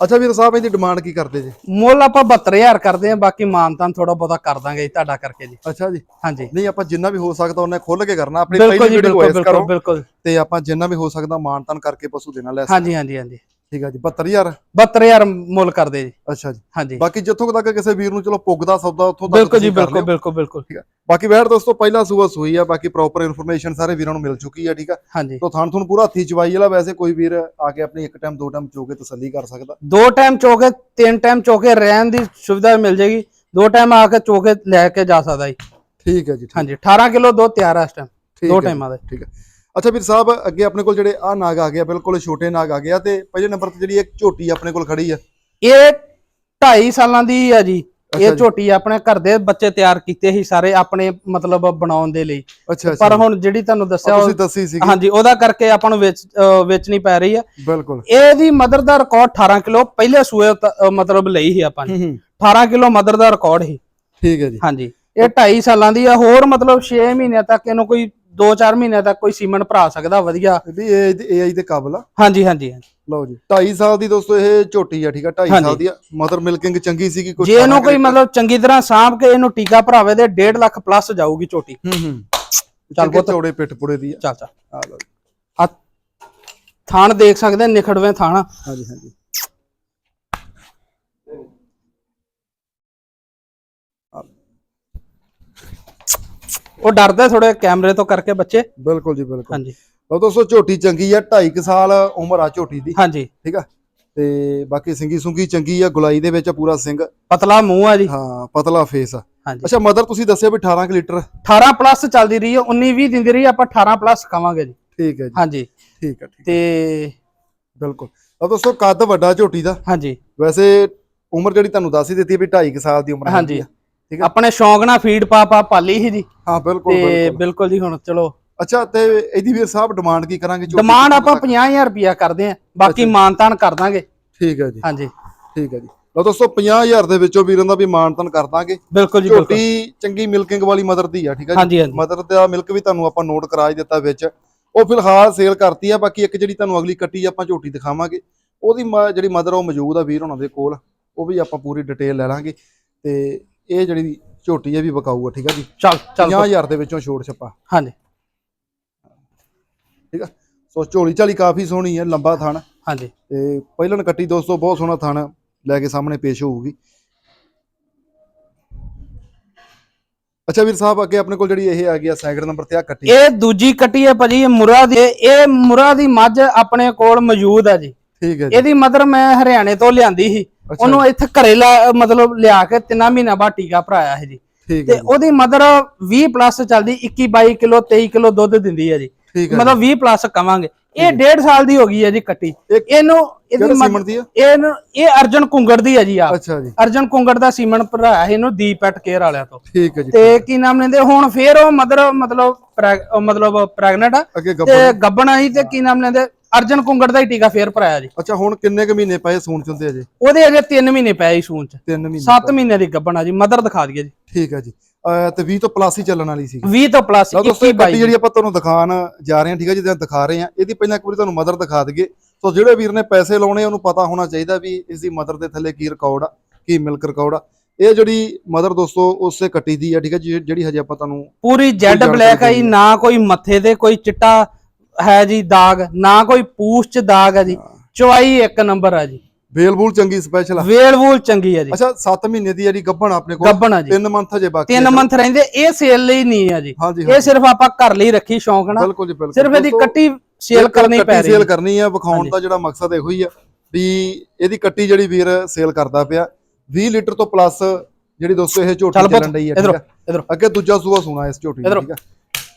Speaker 1: ਅੱਛਾ ਵੀਰ ਸਾਹਿਬ ਇਹਦੀ ਡਿਮਾਂਡ ਕੀ ਕਰਦੇ ਜੀ?
Speaker 2: ਮੁੱਲ ਆਪਾਂ 72000 ਕਰਦੇ ਆ ਬਾਕੀ ਮਾਨਤਾਨ ਥੋੜਾ ਬਹੁਤਾ ਕਰ ਦਾਂਗੇ ਜੀ ਤੁਹਾਡਾ ਕਰਕੇ ਜੀ।
Speaker 1: ਅੱਛਾ ਜੀ।
Speaker 2: ਹਾਂਜੀ।
Speaker 1: ਨਹੀਂ ਆਪਾਂ ਜਿੰਨਾ ਵੀ ਹੋ ਸਕਦਾ ਉਹਨੇ ਖੁੱਲ ਕੇ ਕਰਨਾ ਆਪਣੀ ਪਹਿਲੀ ਵੀਡੀਓ ਇਸ ਕਰੋ।
Speaker 2: ਬਿਲਕੁਲ
Speaker 1: ਤੇ ਆਪਾਂ ਜਿੰਨਾ ਵੀ ਹੋ ਸਕਦਾ ਮਾਨਤਨ ਕਰਕੇ ਪਸ਼ੂ ਦੇਣਾ ਲੈ
Speaker 2: ਹਾਂਜੀ ਹਾਂਜੀ ਹਾਂਜੀ।
Speaker 1: ਠੀਕ ਆ ਜੀ 72000
Speaker 2: 72000 ਮੁੱਲ ਕਰਦੇ ਜੀ।
Speaker 1: ਅੱਛਾ ਜੀ।
Speaker 2: ਹਾਂਜੀ।
Speaker 1: ਬਾਕੀ ਜਿੱਥੋਂ ਕੁ ਤੱਕ ਕਿਸੇ ਵੀਰ ਨੂੰ ਚਲੋ ਪੁੱਗਦਾ ਸੌਦਾ ਉੱਥੋਂ ਤੱਕ
Speaker 2: ਬਿਲਕੁਲ ਜੀ ਬਿਲਕੁਲ। ਬਿਲਕੁਲ ਬਿਲਕੁਲ।
Speaker 1: ਠੀਕ ਆ। ਬਾਕੀ ਵੈੜ ਦੋਸਤੋ ਪਹਿਲਾ ਸੂਆ ਸੂਈ ਆ ਬਾਕੀ ਪ੍ਰੋਪਰ ਇਨਫੋਰਮੇਸ਼ਨ ਸਾਰੇ ਵੀਰਾਂ ਨੂੰ ਮਿਲ ਚੁੱਕੀ ਆ ਠੀਕ ਆ।
Speaker 2: ਹਾਂਜੀ।
Speaker 1: ਤੋ ਥਾਣ ਤੁਹਾਨੂੰ ਪੂਰਾ ਹੱਥੀ ਚਵਾਈ ਵਾਲਾ ਵੈਸੇ ਕੋਈ ਵੀਰ ਆ ਕੇ ਆਪਣੀ ਇੱਕ ਟਾਈਮ ਦੋ ਟਾਈਮ ਚੋ ਕੇ ਤਸੱਲੀ ਕਰ ਸਕਦਾ।
Speaker 2: ਦੋ ਟਾਈਮ ਚੋਕੇ ਤਿੰਨ ਟਾਈਮ ਚੋਕੇ ਰਹਿਣ ਦੀ ਸੁਵਿਧਾ ਮਿਲ ਜੇਗੀ। ਦੋ ਟਾਈਮ ਆ ਕੇ ਚੋਕੇ ਲੈ ਕੇ ਜਾ ਸਕਦਾ ਜੀ।
Speaker 1: ਠੀਕ ਹੈ ਜੀ
Speaker 2: ਹਾਂਜੀ 18 ਕਿਲੋ ਦੋ ਤਿਆਰ ਆ ਇਸ ਟਾਈਮ ਦੋ ਟਾਈਮਾਂ ਦੇ।
Speaker 1: ਠੀਕ ਹੈ ਅੱਛਾ ਵੀਰ ਸਾਹਿਬ ਅੱਗੇ ਆਪਣੇ ਕੋਲ ਜਿਹੜੇ ਆ ਨਾਗ ਆ ਗਿਆ ਬਿਲਕੁਲ ਛੋਟੇ ਨਾਗ ਆ ਗਿਆ ਤੇ ਪਹਿਲੇ ਨੰਬਰ ਤੇ ਜਿਹੜੀ ਇੱਕ ਝੋਟੀ ਆਪਣੇ ਕੋਲ ਖੜੀ ਆ।
Speaker 2: ਇਹ 2.5 ਸਾਲਾਂ ਦੀ ਆ ਜੀ। ਇਹ। ਝੋਟੀ ਆਪਣੇ ਘਰ ਦੇ ਬੱਚੇ ਤਿਆਰ ਕੀਤੇ ਸੀ ਸਾਰੇ ਆਪਣੇ ਮਤਲਬ ਬਣਾਉਣ ਦੇ ਲਈ। ਪਰ ਹੁਣ ਜਿਹੜੀ ਤੁਹਾਨੂੰ ਦੱਸਿਆ
Speaker 1: ਤੁਸੀਂ ਦੱਸੀ ਸੀਗੀ।
Speaker 2: ਹਾਂਜੀ ਉਹਦਾ ਕਰਕੇ ਆਪਾਂ ਨੂੰ ਵੇਚਣੀ ਪੈ ਰਹੀ ਆ।
Speaker 1: ਬਿਲਕੁਲ।
Speaker 2: ਇਹਦੀ ਮਦਰ ਦਾ ਰਿਕਾਰਡ 18 ਕਿਲੋ ਪਹਿਲੇ ਸੂਏ ਮਤਲਬ ਲਈ ਸੀ ਆਪਾਂ ਨੇ।
Speaker 1: ਹੂੰ ਹੂੰ।
Speaker 2: 18 ਕਿਲੋ ਮਦਰ ਦਾ ਰਿਕਾਰਡ ਸੀ।
Speaker 1: ਠੀਕ ਹੈ ਜੀ।
Speaker 2: ਹਾਂਜੀ। ਇਹ 2.5 ਸਾਲਾਂ ਦੀ ਆ ਹੋਰ ਮਤਲਬ 6 ਮਹੀਨਿਆਂ ਤੱਕ ਇਹਨੂੰ ਕੋਈ 2-4 ਮਹੀਨਿਆਂ ਤੱਕ ਕੋਈ ਸੀਮਨ ਭਰਾ ਸਕਦਾ ਵਧੀਆ।
Speaker 1: ਵੀ ਇਹ ਏਆਈ ਦੇ ਕਾਬਲ ਆ।
Speaker 2: ਹਾਂਜੀ ਹਾਂਜੀ ਹਾਂਜੀ।
Speaker 1: ਲਓ ਜੀ 2.5 ਸਾਲ ਦੀ ਦੋਸਤੋ ਇਹ ਝੋਟੀ ਆ ਠੀਕ ਆ? 2.5 ਸਾਲ
Speaker 2: ਹਾਂਜੀ।
Speaker 1: ਦੀ ਆ। ਮਦਰ ਮਿਲਕਿੰਗ ਚੰਗੀ ਸੀਗੀ ਕੁਛ
Speaker 2: ਜੇ ਇਹਨੂੰ ਕੋਈ ਮਤਲਬ ਚੰਗੀ ਤਰ੍ਹਾਂ ਸਾਂਭ ਕੇ ਇਹਨੂੰ ਟੀਕਾ ਭਰਾਵੇ ਤੇ 1.5 ਲੱਖ ਪਲੱਸ ਜਾਊਗੀ ਝੋਟੀ।
Speaker 1: ਹੂੰ ਹੂੰ।
Speaker 2: ਚੱਲ
Speaker 1: ਚੱਲ
Speaker 2: ਪੁੱਤ।
Speaker 1: ਚੌੜੇ ਪਿੱਠ ਪੁੜੇ ਦੀ ਆ।
Speaker 2: ਚੱਲ ਚੱਲ।
Speaker 1: ਆ ਲਓ ਜੀ।
Speaker 2: ਆ ਥਾਣ ਦੇਖ ਸਕਦੇ ਨਿਖੜਵੇਂ ਥਾਣ।
Speaker 1: ਹਾਂਜੀ ਹਾਂਜੀ।
Speaker 2: ਉਹ ਡਰਦੇ ਥੋੜੇ ਕੈਮਰੇ ਤੋਂ ਕਰਕੇ ਬੱਚੇ।
Speaker 1: ਬਿਲਕੁਲ ਜੀ ਬਿਲਕੁਲ।
Speaker 2: ਹਾਂਜੀ।
Speaker 1: ਲਓ ਦੋਸਤੋ ਝੋਟੀ ਚੰਗੀ ਆ 2.5 ਸਾਲ ਉਮਰ ਆ ਝੋਟੀ ਦੀ।
Speaker 2: ਹਾਂਜੀ।
Speaker 1: ਠੀਕ ਆ? ਤੇ ਬਾਕੀ ਸਿੰਗੀ ਸੁੰਗੀ ਚੰਗੀ ਆ ਗੁਲਾਈ ਦੇ ਵਿੱਚ ਪੂਰਾ ਸਿੰਘ
Speaker 2: ਪਤਲਾ ਮੂੰਹ ਆ ਜੀ।
Speaker 1: ਹਾਂ ਪਤਲਾ ਫੇਸ ਆ।
Speaker 2: ਹਾਂਜੀ।
Speaker 1: ਅੱਛਾ ਮਦਰ ਤੁਸੀਂ ਦੱਸਿਆ ਵੀ 18 ਕੁ ਲੀਟਰ।
Speaker 2: 18 ਪਲੱਸ ਚੱਲਦੀ ਰਹੀ ਹੈ 19 20 ਦਿੰਦੀ ਰਹੀ ਆਪਾਂ 18 ਪਲੱਸ ਖਾਵਾਂਗੇ ਜੀ।
Speaker 1: ਠੀਕ ਹੈ ਜੀ।
Speaker 2: ਹਾਂਜੀ।
Speaker 1: ਠੀਕ ਹੈ ਠੀਕ
Speaker 2: ਤੇ
Speaker 1: ਬਿਲਕੁਲ। ਲਓ ਦੋਸਤੋ ਕੱਦ ਵੱਡਾ ਝੋਟੀ ਦਾ।
Speaker 2: ਹਾਂਜੀ।
Speaker 1: ਵੈਸੇ ਉਮਰ ਜਿਹੜੀ ਤੁਹਾਨੂੰ ਦੱਸ ਹੀ ਦਿੱਤੀ ਵੀ 2.5 ਸਾਲ ਦੀ ਉਮਰ
Speaker 2: ਹਾਂਜੀ।
Speaker 1: ਹੈਗੀ ਆ। ਠੀਕ ਆ
Speaker 2: ਆਪਣੇ ਸ਼ੌਂਕ ਨਾਲ ਫੀਡ ਪਾ ਪਾ ਪਾਲੀ ਸੀ ਜੀ।
Speaker 1: ਹਾਂ ਬਿਲਕੁਲ
Speaker 2: ਤੇ
Speaker 1: ਬਿਲਕੁਲ।
Speaker 2: ਜੀ ਹੁਣ ਚਲੋ।
Speaker 1: ਅੱਛਾ ਤੇ ਇਹਦੀ ਵੀਰ ਸਾਹਿਬ ਡਿਮਾਂਡ ਕੀ ਕਰਾਂਗੇ?
Speaker 2: ਡਿਮਾਂਡ? ਆਪਾਂ 50000 ਰੁਪਿਆ ਕਰਦੇ ਆਂ ਬਾਕੀ। ਮਾਨਤਾਨ ਕਰ ਦਾਂਗੇ।
Speaker 1: ਠੀਕ ਹੈ ਜੀ।
Speaker 2: ਹਾਂਜੀ।
Speaker 1: ਠੀਕ ਹੈ ਜੀ। ਲਓ ਦੋਸਤੋ 50000 ਦੇ ਵਿੱਚੋਂ ਵੀਰਾਂ ਦਾ ਵੀ ਮਾਨਤਨ ਕਰ ਦਾਂਗੇ।
Speaker 2: ਬਿਲਕੁਲ ਜੀ
Speaker 1: ਝੋਟੀ ਚੰਗੀ ਮਿਲਕਿੰਗ ਵਾਲੀ ਮਦਰ ਦੀ ਆ ਠੀਕ ਹੈ ਜੀ? ਮਦਰ ਦਾ ਮਿਲਕ ਵੀ ਤੁਹਾਨੂੰ ਆਪਾਂ ਨੋਟ ਕਰਾ ਹੀ ਦਿੱਤਾ ਵਿੱਚ। ਉਹ ਫਿਲਹਾਲ ਸੇਲ ਕਰਤੀ ਆ ਬਾਕੀ ਇੱਕ ਜਿਹੜੀ ਤੁਹਾਨੂੰ ਅਗਲੀ ਕੱਟੀ ਆਪਾਂ ਝੋਟੀ ਦਿਖਾਵਾਂਗੇ। ਉਹਦੀ ਜਿਹੜੀ ਮਦਰ ਉਹ ਮੌਜੂਦ ਆ ਵੀਰ ਹੋਣਾ ਦੇ ਕੋਲ। ਉਹ ਵੀ ਆਪਾਂ ਪੂਰੀ ਡਿਟੇਲ ਲੈ ਲਾਂਗੇ। ਤੇ ਇਹ ਜਿਹੜੀ ਝੋਟੀ ਹੈ ਵੀ ਵਿਕਾਊ ਆ ਠੀਕ ਆ ਜੀ?
Speaker 2: ਚੱਲ ਚੱਲ
Speaker 1: 50000 ਦੇ ਵਿੱਚੋਂ ਛੋੜ ਛੱਪਾ।
Speaker 2: ਹਾਂਜੀ।
Speaker 1: ਠੀਕ ਆ? ਸੋ ਝੋਲੀ ਝਾਲੀ ਕਾਫੀ ਸੋਹਣੀ ਹੈ ਲੰਬਾ ਥਣ।
Speaker 2: ਹਾਂਜੀ।
Speaker 1: ਤੇ ਪਹਿਲਣ ਕੱਟੀ ਦੋਸਤੋ ਬਹੁਤ ਸੋਹਣਾ ਥਣ ਲੈ ਕੇ ਸਾਹਮਣੇ ਪੇਸ਼ ਹੋਊਗੀ। ਅੱਛਾ ਵੀਰ ਸਾਹਿਬ ਅੱਗੇ ਆਪਣੇ ਕੋਲ ਜਿਹੜੀ ਇਹ ਆ ਗਈ ਆ ਸੈਕਿੰਡ ਨੰਬਰ ਤੇ ਆ ਕੱਟੀ।
Speaker 2: ਇਹ ਦੂਜੀ ਕੱਟੀ ਹੈ ਭਾਜੀ ਇਹ ਮੁਰਾ ਦੀ ਇਹ ਮੁਰਾ ਦੀ ਮੱਝ ਆਪਣੇ ਕੋਲ ਮੌਜੂਦ ਹੈ ਜੀ।
Speaker 1: ਠੀਕ ਹੈ ਜੀ।
Speaker 2: ਇਹਦੀ ਮਦਰ ਮੈਂ ਹਰਿਆਣੇ ਤੋਂ ਲਿਆਂਦੀ ਸੀ। ਉਹਨੂੰ ਇੱਥੇ ਘਰੇ ਲਾ- ਮਤਲਬ ਲਿਆ ਕੇ ਤਿੰਨਾਂ ਮਹੀਨਿਆਂ ਬਾਅਦ ਟੀਕਾ ਭਰਾਇਆ ਹੈ ਜੀ। ਤੇ
Speaker 1: ਹੈ
Speaker 2: ਉਹਦੀ ਮਦਰ 20 ਪਲੱਸ ਚੱਲਦੀ 21 22 ਕਿਲੋ 23 ਕਿਲੋ ਦੁੱਧ ਦਿੰਦੀ ਹੈ ਜੀ।
Speaker 1: ਹੈ
Speaker 2: ਮਤਲਬ 20 ਪਲੱਸ ਕਵਾਂਗੇ। ਇਹ 1.5 ਸਾਲ ਦੀ ਹੋ ਗਈ ਹੈ ਜੀ ਕੱਟੀ।
Speaker 1: ਇਹ
Speaker 2: ਇਹਨੂੰ ਇਹਦੀ
Speaker 1: ਦੀ
Speaker 2: ਇਹਨੂੰ ਇਹ ਅਰਜਨ ਕੁੰਗੜ ਦੀ ਹੈ ਜੀ ਆ
Speaker 1: ਅੱਛਾ ਜੀ।
Speaker 2: ਅਰਜਨ ਕੁੰਗੜ ਦਾ ਸੀਮਨ ਭਰਾਇਆ ਸੀ ਇਹਨੂੰ ਦੀਪ ਪੈਟ ਕੇਅਰ ਵਾਲਿਆਂ ਤੋਂ।
Speaker 1: ਠੀਕ ਹੈ ਜੀ
Speaker 2: ਤੇ ਕੀ ਨਾਮ ਲੈਂਦੇ? ਹੁਣ ਫੇਰ ਉਹ ਮਦਰ ਮਤਲਬ ਮਤਲਬ ਪ੍ਰੈਗਨੈਂਟ ਆ। ਤੇ ਗੱਬਣ ਆਈ ਤੇ ਕੀ ਨਾਮ ਲੈਂਦੇ? ਅਰਜਨ ਕੁੰਗੜ ਦਾ ਹੀ ਟੀਕਾ ਫੇਰ ਭਰਾਇਆ ਜੀ।
Speaker 1: ਅੱਛਾ ਹੁਣ ਕਿੰਨੇ ਕੁ ਮਹੀਨੇ ਪਏ ਸੂਣ ਚ ਹੁੰਦੇ ਅਜੇ
Speaker 2: ਉਹਦੇ ਅਜੇ 3 ਮਹੀਨੇ ਪਏ ਸੂਨ ਚ।
Speaker 1: 3 ਮਹੀਨੇ
Speaker 2: 7 ਮਹੀਨੇ ਦੀ ਗੱਬਣ ਆ ਜੀ ਮਦਰ ਦਿਖਾ ਦਈਏ ਜੀ।
Speaker 1: ਠੀਕ ਹੈ ਜੀ। ਤੇ 20 ਤੋਂ ਪਲੱਸ ਹੀ ਚੱਲਣ ਵਾਲੀ ਸੀ
Speaker 2: 20 ਤੋਂ ਪਲੱਸ
Speaker 1: ਲਓ ਦੋਸਤੋ
Speaker 2: 21
Speaker 1: ਇਹ ਕੱਟੀ
Speaker 2: 22
Speaker 1: ਜਿਹੜੀ ਆਪਾਂ ਤੁਹਾਨੂੰ ਦਿਖਾਣ ਜਾ ਰਹੇ ਹਾਂ ਠੀਕ ਹੈ ਜਿਹਦੇ ਦਿਖਾ ਰਹੇ ਹਾਂ ਇਹਦੀ ਪਹਿਲਾਂ ਇੱਕ ਵਾਰੀ ਤੁਹਾਨੂੰ ਮਦਰ ਦਿਖਾ ਦਈਏ। ਸੋ ਜਿਹੜੇ ਵੀਰ ਨੇ ਪੈਸੇ ਲਾਉਣੇ ਉਹਨੂੰ ਪਤਾ ਹੋਣਾ ਚਾਹੀਦਾ ਵੀ ਇਸ ਦੀ ਮਦਰ ਦੇ ਥੱਲੇ ਕੀ ਰਿਕਾਰਡ ਆ ਕੀ ਮਿਲਕ ਰਿਕਾਰਡ ਆ। ਇਹ ਜਿਹੜੀ ਮਦਰ ਦੋਸਤੋ ਉਸੇ ਕੱਟੀ ਦੀ ਆ ਠੀਕ ਹੈ ਜੀ, ਜਿਹੜੀ ਹਜੇ ਆਪਾਂ ਤੁਹਾਨੂੰ
Speaker 2: ਪੂਰੀ ਜੈਡ ਬਲੈਕ ਹੈ ਜੀ
Speaker 1: ਦੇਣੀ
Speaker 2: ਨਾ ਕੋਈ ਮੱਥੇ ਤੇ ਕੋਈ ਚਿੱਟਾ ਹੈ ਜੀ ਦਾਗ ਨਾ ਕੋਈ ਪੂਛ ਚ ਦਾਗ ਹੈ ਜੀ। ਚਵਾਈ ਇੱਕ ਨੰਬਰ ਹੈ ਜੀ।
Speaker 1: ਵੇਲਬੂਲ ਚੰਗੀ ਸਪੈਸ਼ਲ ਆ।
Speaker 2: ਵੇਲ ਵੂਲ ਚੰਗੀ ਹੈ ਜੀ।
Speaker 1: ਅੱਛਾ 7 ਮਹੀਨੇ ਦੀ ਜਿਹੜੀ ਗੱਭਣ ਆ ਆਪਣੇ ਕੋਲ
Speaker 2: ਗੱਬਣ ਆ ਜੀ।
Speaker 1: 3 ਮੰਥ ਹਜੇ ਬਾਕੀ
Speaker 2: ਤਿੰਨ
Speaker 1: ਆ।
Speaker 2: ਮੰਥ ਰਹਿੰਦੇ ਇਹ ਸੇਲ ਲਈ ਨਹੀਂ ਹੈ ਜੀ। ਇਹ ਸਿਰਫ ਆਪਾਂ ਘਰ ਲਈ ਰੱਖੀ ਸ਼ੌਂਕ ਨਾਲ।
Speaker 1: ਬਿਲਕੁਲ ਜੀ ਬਿਲਕੁਲ।
Speaker 2: ਸਿਰਫ ਇਹਦੀ ਕੱਟੀ ਸੇਲ ਕਰਨੀ ਪੈ ਰਹੀ
Speaker 1: ਸੇਲ ਕਰਨੀ ਆ ਵਿਖਾਉਣ। ਦਾ ਜਿਹੜਾ ਮਕਸਦ ਇਹੋ ਹੀ ਆ ਵੀ ਇਹਦੀ ਕੱਟੀ ਜਿਹੜੀ ਵੀਰ ਸੇਲ ਕਰਦਾ ਪਿਆ 20 ਲੀਟਰ ਤੋਂ ਪਲੱਸ ਜਿਹੜੀ ਦੋਸਤੋ ਇਹ ਝੋਟੀ ਚੱਲਣ ਡਈ ਆ ਠੀਕ ਆ ਅੱਗੇ ਦੂਜਾ ਸੂਆ ਸੁਣਾ ਇਸ ਝੋਟੀ। ਠੀਕ ਆ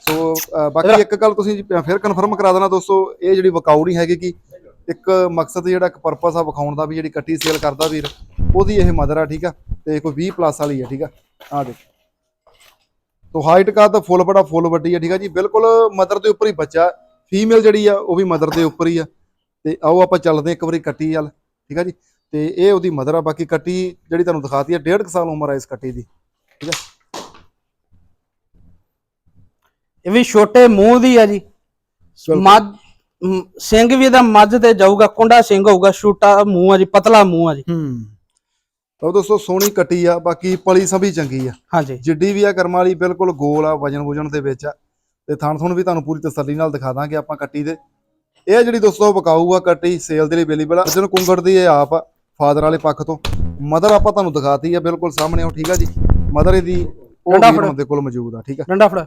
Speaker 1: ਸੋ ਬਾਕੀ ਇੱਕ ਗੱਲ ਤੁਸੀਂ ਫਿਰ ਕਨਫਰਮ ਕਰਾ ਦੇਣਾ ਦੋਸਤੋ ਇਹ ਜਿਹੜੀ ਵਿਕਾਊ ਨਹੀਂ ਹੈਗੀ ਕਿ ਇੱਕ ਮਕਸਦ ਜਿਹੜਾ ਇੱਕ ਪਰਪਸ ਆ ਵਿਖਾਉਣ ਦਾ ਵੀ ਜਿਹੜੀ ਕੱਟੀ ਸੇਲ ਕਰਦਾ ਵੀਰ ਉਹਦੀ ਇਹ ਮਦਰ ਆ ਠੀਕ ਆ? ਤੇ ਕੋਈ 20 ਪਲੱਸ ਵਾਲੀ ਆ ਠੀਕ ਆ? ਆ ਦੇਖ। ਤੋ ਹਾਈਟ ਕਾ ਤਾਂ ਫੁੱਲ ਬੜਾ ਫੁੱਲ ਵੱਡੀ ਆ ਠੀਕ ਆ ਜੀ? ਬਿਲਕੁਲ ਮਦਰ ਦੇ ਉੱਪਰ ਹੀ ਬੱਚਾ ਫੀਮੇਲ ਜਿਹੜੀ ਆ ਉਹ ਵੀ ਮਦਰ ਦੇ ਉੱਪਰ ਹੀ ਆ। ਤੇ ਆਓ ਆਪਾਂ ਚੱਲਦੇ ਇੱਕ ਵਾਰੀ ਕੱਟੀ ਵੱਲ ਠੀਕ ਆ ਜੀ? ਤੇ ਇਹ ਉਹਦੀ ਮਦਰ ਆ ਬਾਕੀ ਕੱਟੀ ਜਿਹੜੀ ਤੁਹਾਨੂੰ ਦਿਖਾਤੀ ਆ ਡੇਢ ਕੁ ਸਾਲ ਉਮਰ ਆ ਇਸ ਕੱਟੀ ਦੀ ਠੀਕ ਆ?
Speaker 2: ਇਹ ਵੀ ਛੋਟੇ ਮੂੰਹ ਦੀ ਹੈ ਜੀ। ਮੱਝ ਸਿੰਘ ਵੀ ਇਹਦਾ ਮੱਝ ਤੇ ਜਾਊਗਾ ਕੁੰਡਾ ਸਿੰਘ ਹੋਊਗਾ ਛੋਟਾ ਮੂੰਹ ਆ ਜੀ ਪਤਲਾ ਮੂੰਹ ਆ ਜੀ।
Speaker 1: ਹੂੰ। ਤਾਂ ਦੋਸਤੋ ਸੋਹਣੀ ਕੱਟੀ ਆ ਬਾਕੀ ਪਲੀ ਸਭੀ ਚੰਗੀ ਆ।
Speaker 2: ਹਾਂਜੀ।
Speaker 1: ਜਿੱਡੀ ਵੀ ਆ ਕਰਮ ਵਾਲੀ ਬਿਲਕੁਲ ਗੋਲ ਆ ਵਜਨ ਵੁਜਨ ਦੇ ਵਿੱਚ ਆ। ਤੇ ਥਣ ਥੁਣ ਵੀ ਤੁਹਾਨੂੰ ਪੂਰੀ ਤਸੱਲੀ ਨਾਲ ਦਿਖਾ ਦਾਂਗੇ ਆਪਾਂ ਕੱਟੀ ਦੇ। ਇਹ ਜਿਹੜੀ ਦੋਸਤੋ ਵਿਕਾਊ ਆ ਕੱਟੀ ਸੇਲ ਦੇ ਲਈ ਅਵੇਲੇਬਲ ਆ। ਅਰਜਨ ਕੁੰਗੜ ਦੀ ਇਹ ਆਪ ਆ ਫਾਦਰ ਵਾਲੇ ਪੱਖ ਤੋਂ। ਮਦਰ ਆਪਾਂ ਤੁਹਾਨੂੰ ਦਿਖਾਤੀ ਆ ਬਿਲਕੁਲ ਸਾਹਮਣੇ ਉਹ ਠੀਕ ਆ ਜੀ। ਮਦਰ ਇਹਦੀ ਉਹ। ਦੇ ਕੋਲ ਮੌਜੂਦ ਆ ਠੀਕ ਆ।
Speaker 2: ਡੰਡਾ ਫੜ।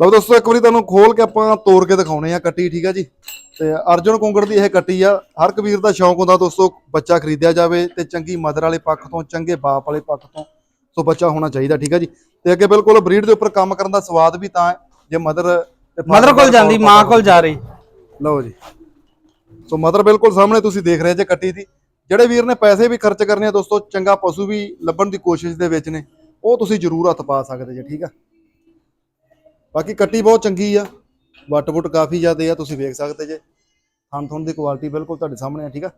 Speaker 1: ਲਓ ਦੋਸਤੋ ਇੱਕ ਵਾਰੀ ਤੁਹਾਨੂੰ ਖੋਲ ਕੇ ਆਪਾਂ ਤੋੜ ਕੇ ਦਿਖਾਉਣੇ ਆ ਕੱਟੀ ਠੀਕ ਆ ਜੀ? ਤੇ ਅਰਜੁਨ ਕੁੰਗੜ ਦੀ ਇਹ ਕੱਟੀ ਆ। ਹਰ ਇੱਕ ਵੀਰ ਦਾ ਸ਼ੌਂਕ ਹੁੰਦਾ ਦੋਸਤੋ ਬੱਚਾ ਖਰੀਦਿਆ ਜਾਵੇ ਤੇ ਚੰਗੀ ਮਦਰ ਵਾਲੇ ਪੱਖ ਤੋਂ ਚੰਗੇ ਬਾਪ ਵਾਲੇ ਪੱਖ ਤੋਂ ਸੋ ਬੱਚਾ ਹੋਣਾ ਚਾਹੀਦਾ ਠੀਕ ਆ ਜੀ? ਤੇ ਅੱਗੇ ਬਿਲਕੁਲ ਬਰੀਡ ਦੇ ਉੱਪਰ ਕੰਮ ਕਰਨ ਦਾ ਸਵਾਦ ਵੀ ਤਾਂ ਹੈ ਜੇ ਮਦਰ
Speaker 2: ਮਦਰ ਕੋਲ ਜਾਂਦੀ ਮਾਂ ਕੋਲ ਜਾ ਰਹੀ।
Speaker 1: ਲਓ ਜੀ। ਸੋ ਮਦਰ ਬਿਲਕੁਲ ਸਾਹਮਣੇ ਤੁਸੀਂ ਦੇਖ ਰਹੇ ਜੇ ਕੱਟੀ ਦੀ। ਜਿਹੜੇ ਵੀਰ ਨੇ ਪੈਸੇ ਵੀ ਖਰਚ ਕਰਨੇ ਆ ਦੋਸਤੋ ਚੰਗਾ ਪਸ਼ੂ ਵੀ ਲੱਭਣ ਦੀ ਕੋਸ਼ਿਸ਼ ਦੇ ਵਿੱਚ ਨੇ ਉਹ ਤੁਸੀਂ ਜ਼ਰੂਰ ਹੱਥ ਪਾ ਸਕਦੇ ਜੇ ਠੀਕ ਆ? ਬਾਕੀ ਕੱਟੀ ਬਹੁਤ ਚੰਗੀ ਆ। ਵੱਟ ਵੁੱਟ ਕਾਫੀ ਜ਼ਿਆਦਾ ਆ, ਤੁਸੀਂ ਵੇਖ ਸਕਦੇ ਜੇ। ਥਣ ਥਣ ਦੀ ਕੁਆਲਿਟੀ ਬਿਲਕੁਲ ਤੁਹਾਡੇ ਸਾਹਮਣੇ ਆ, ਠੀਕ ਆ?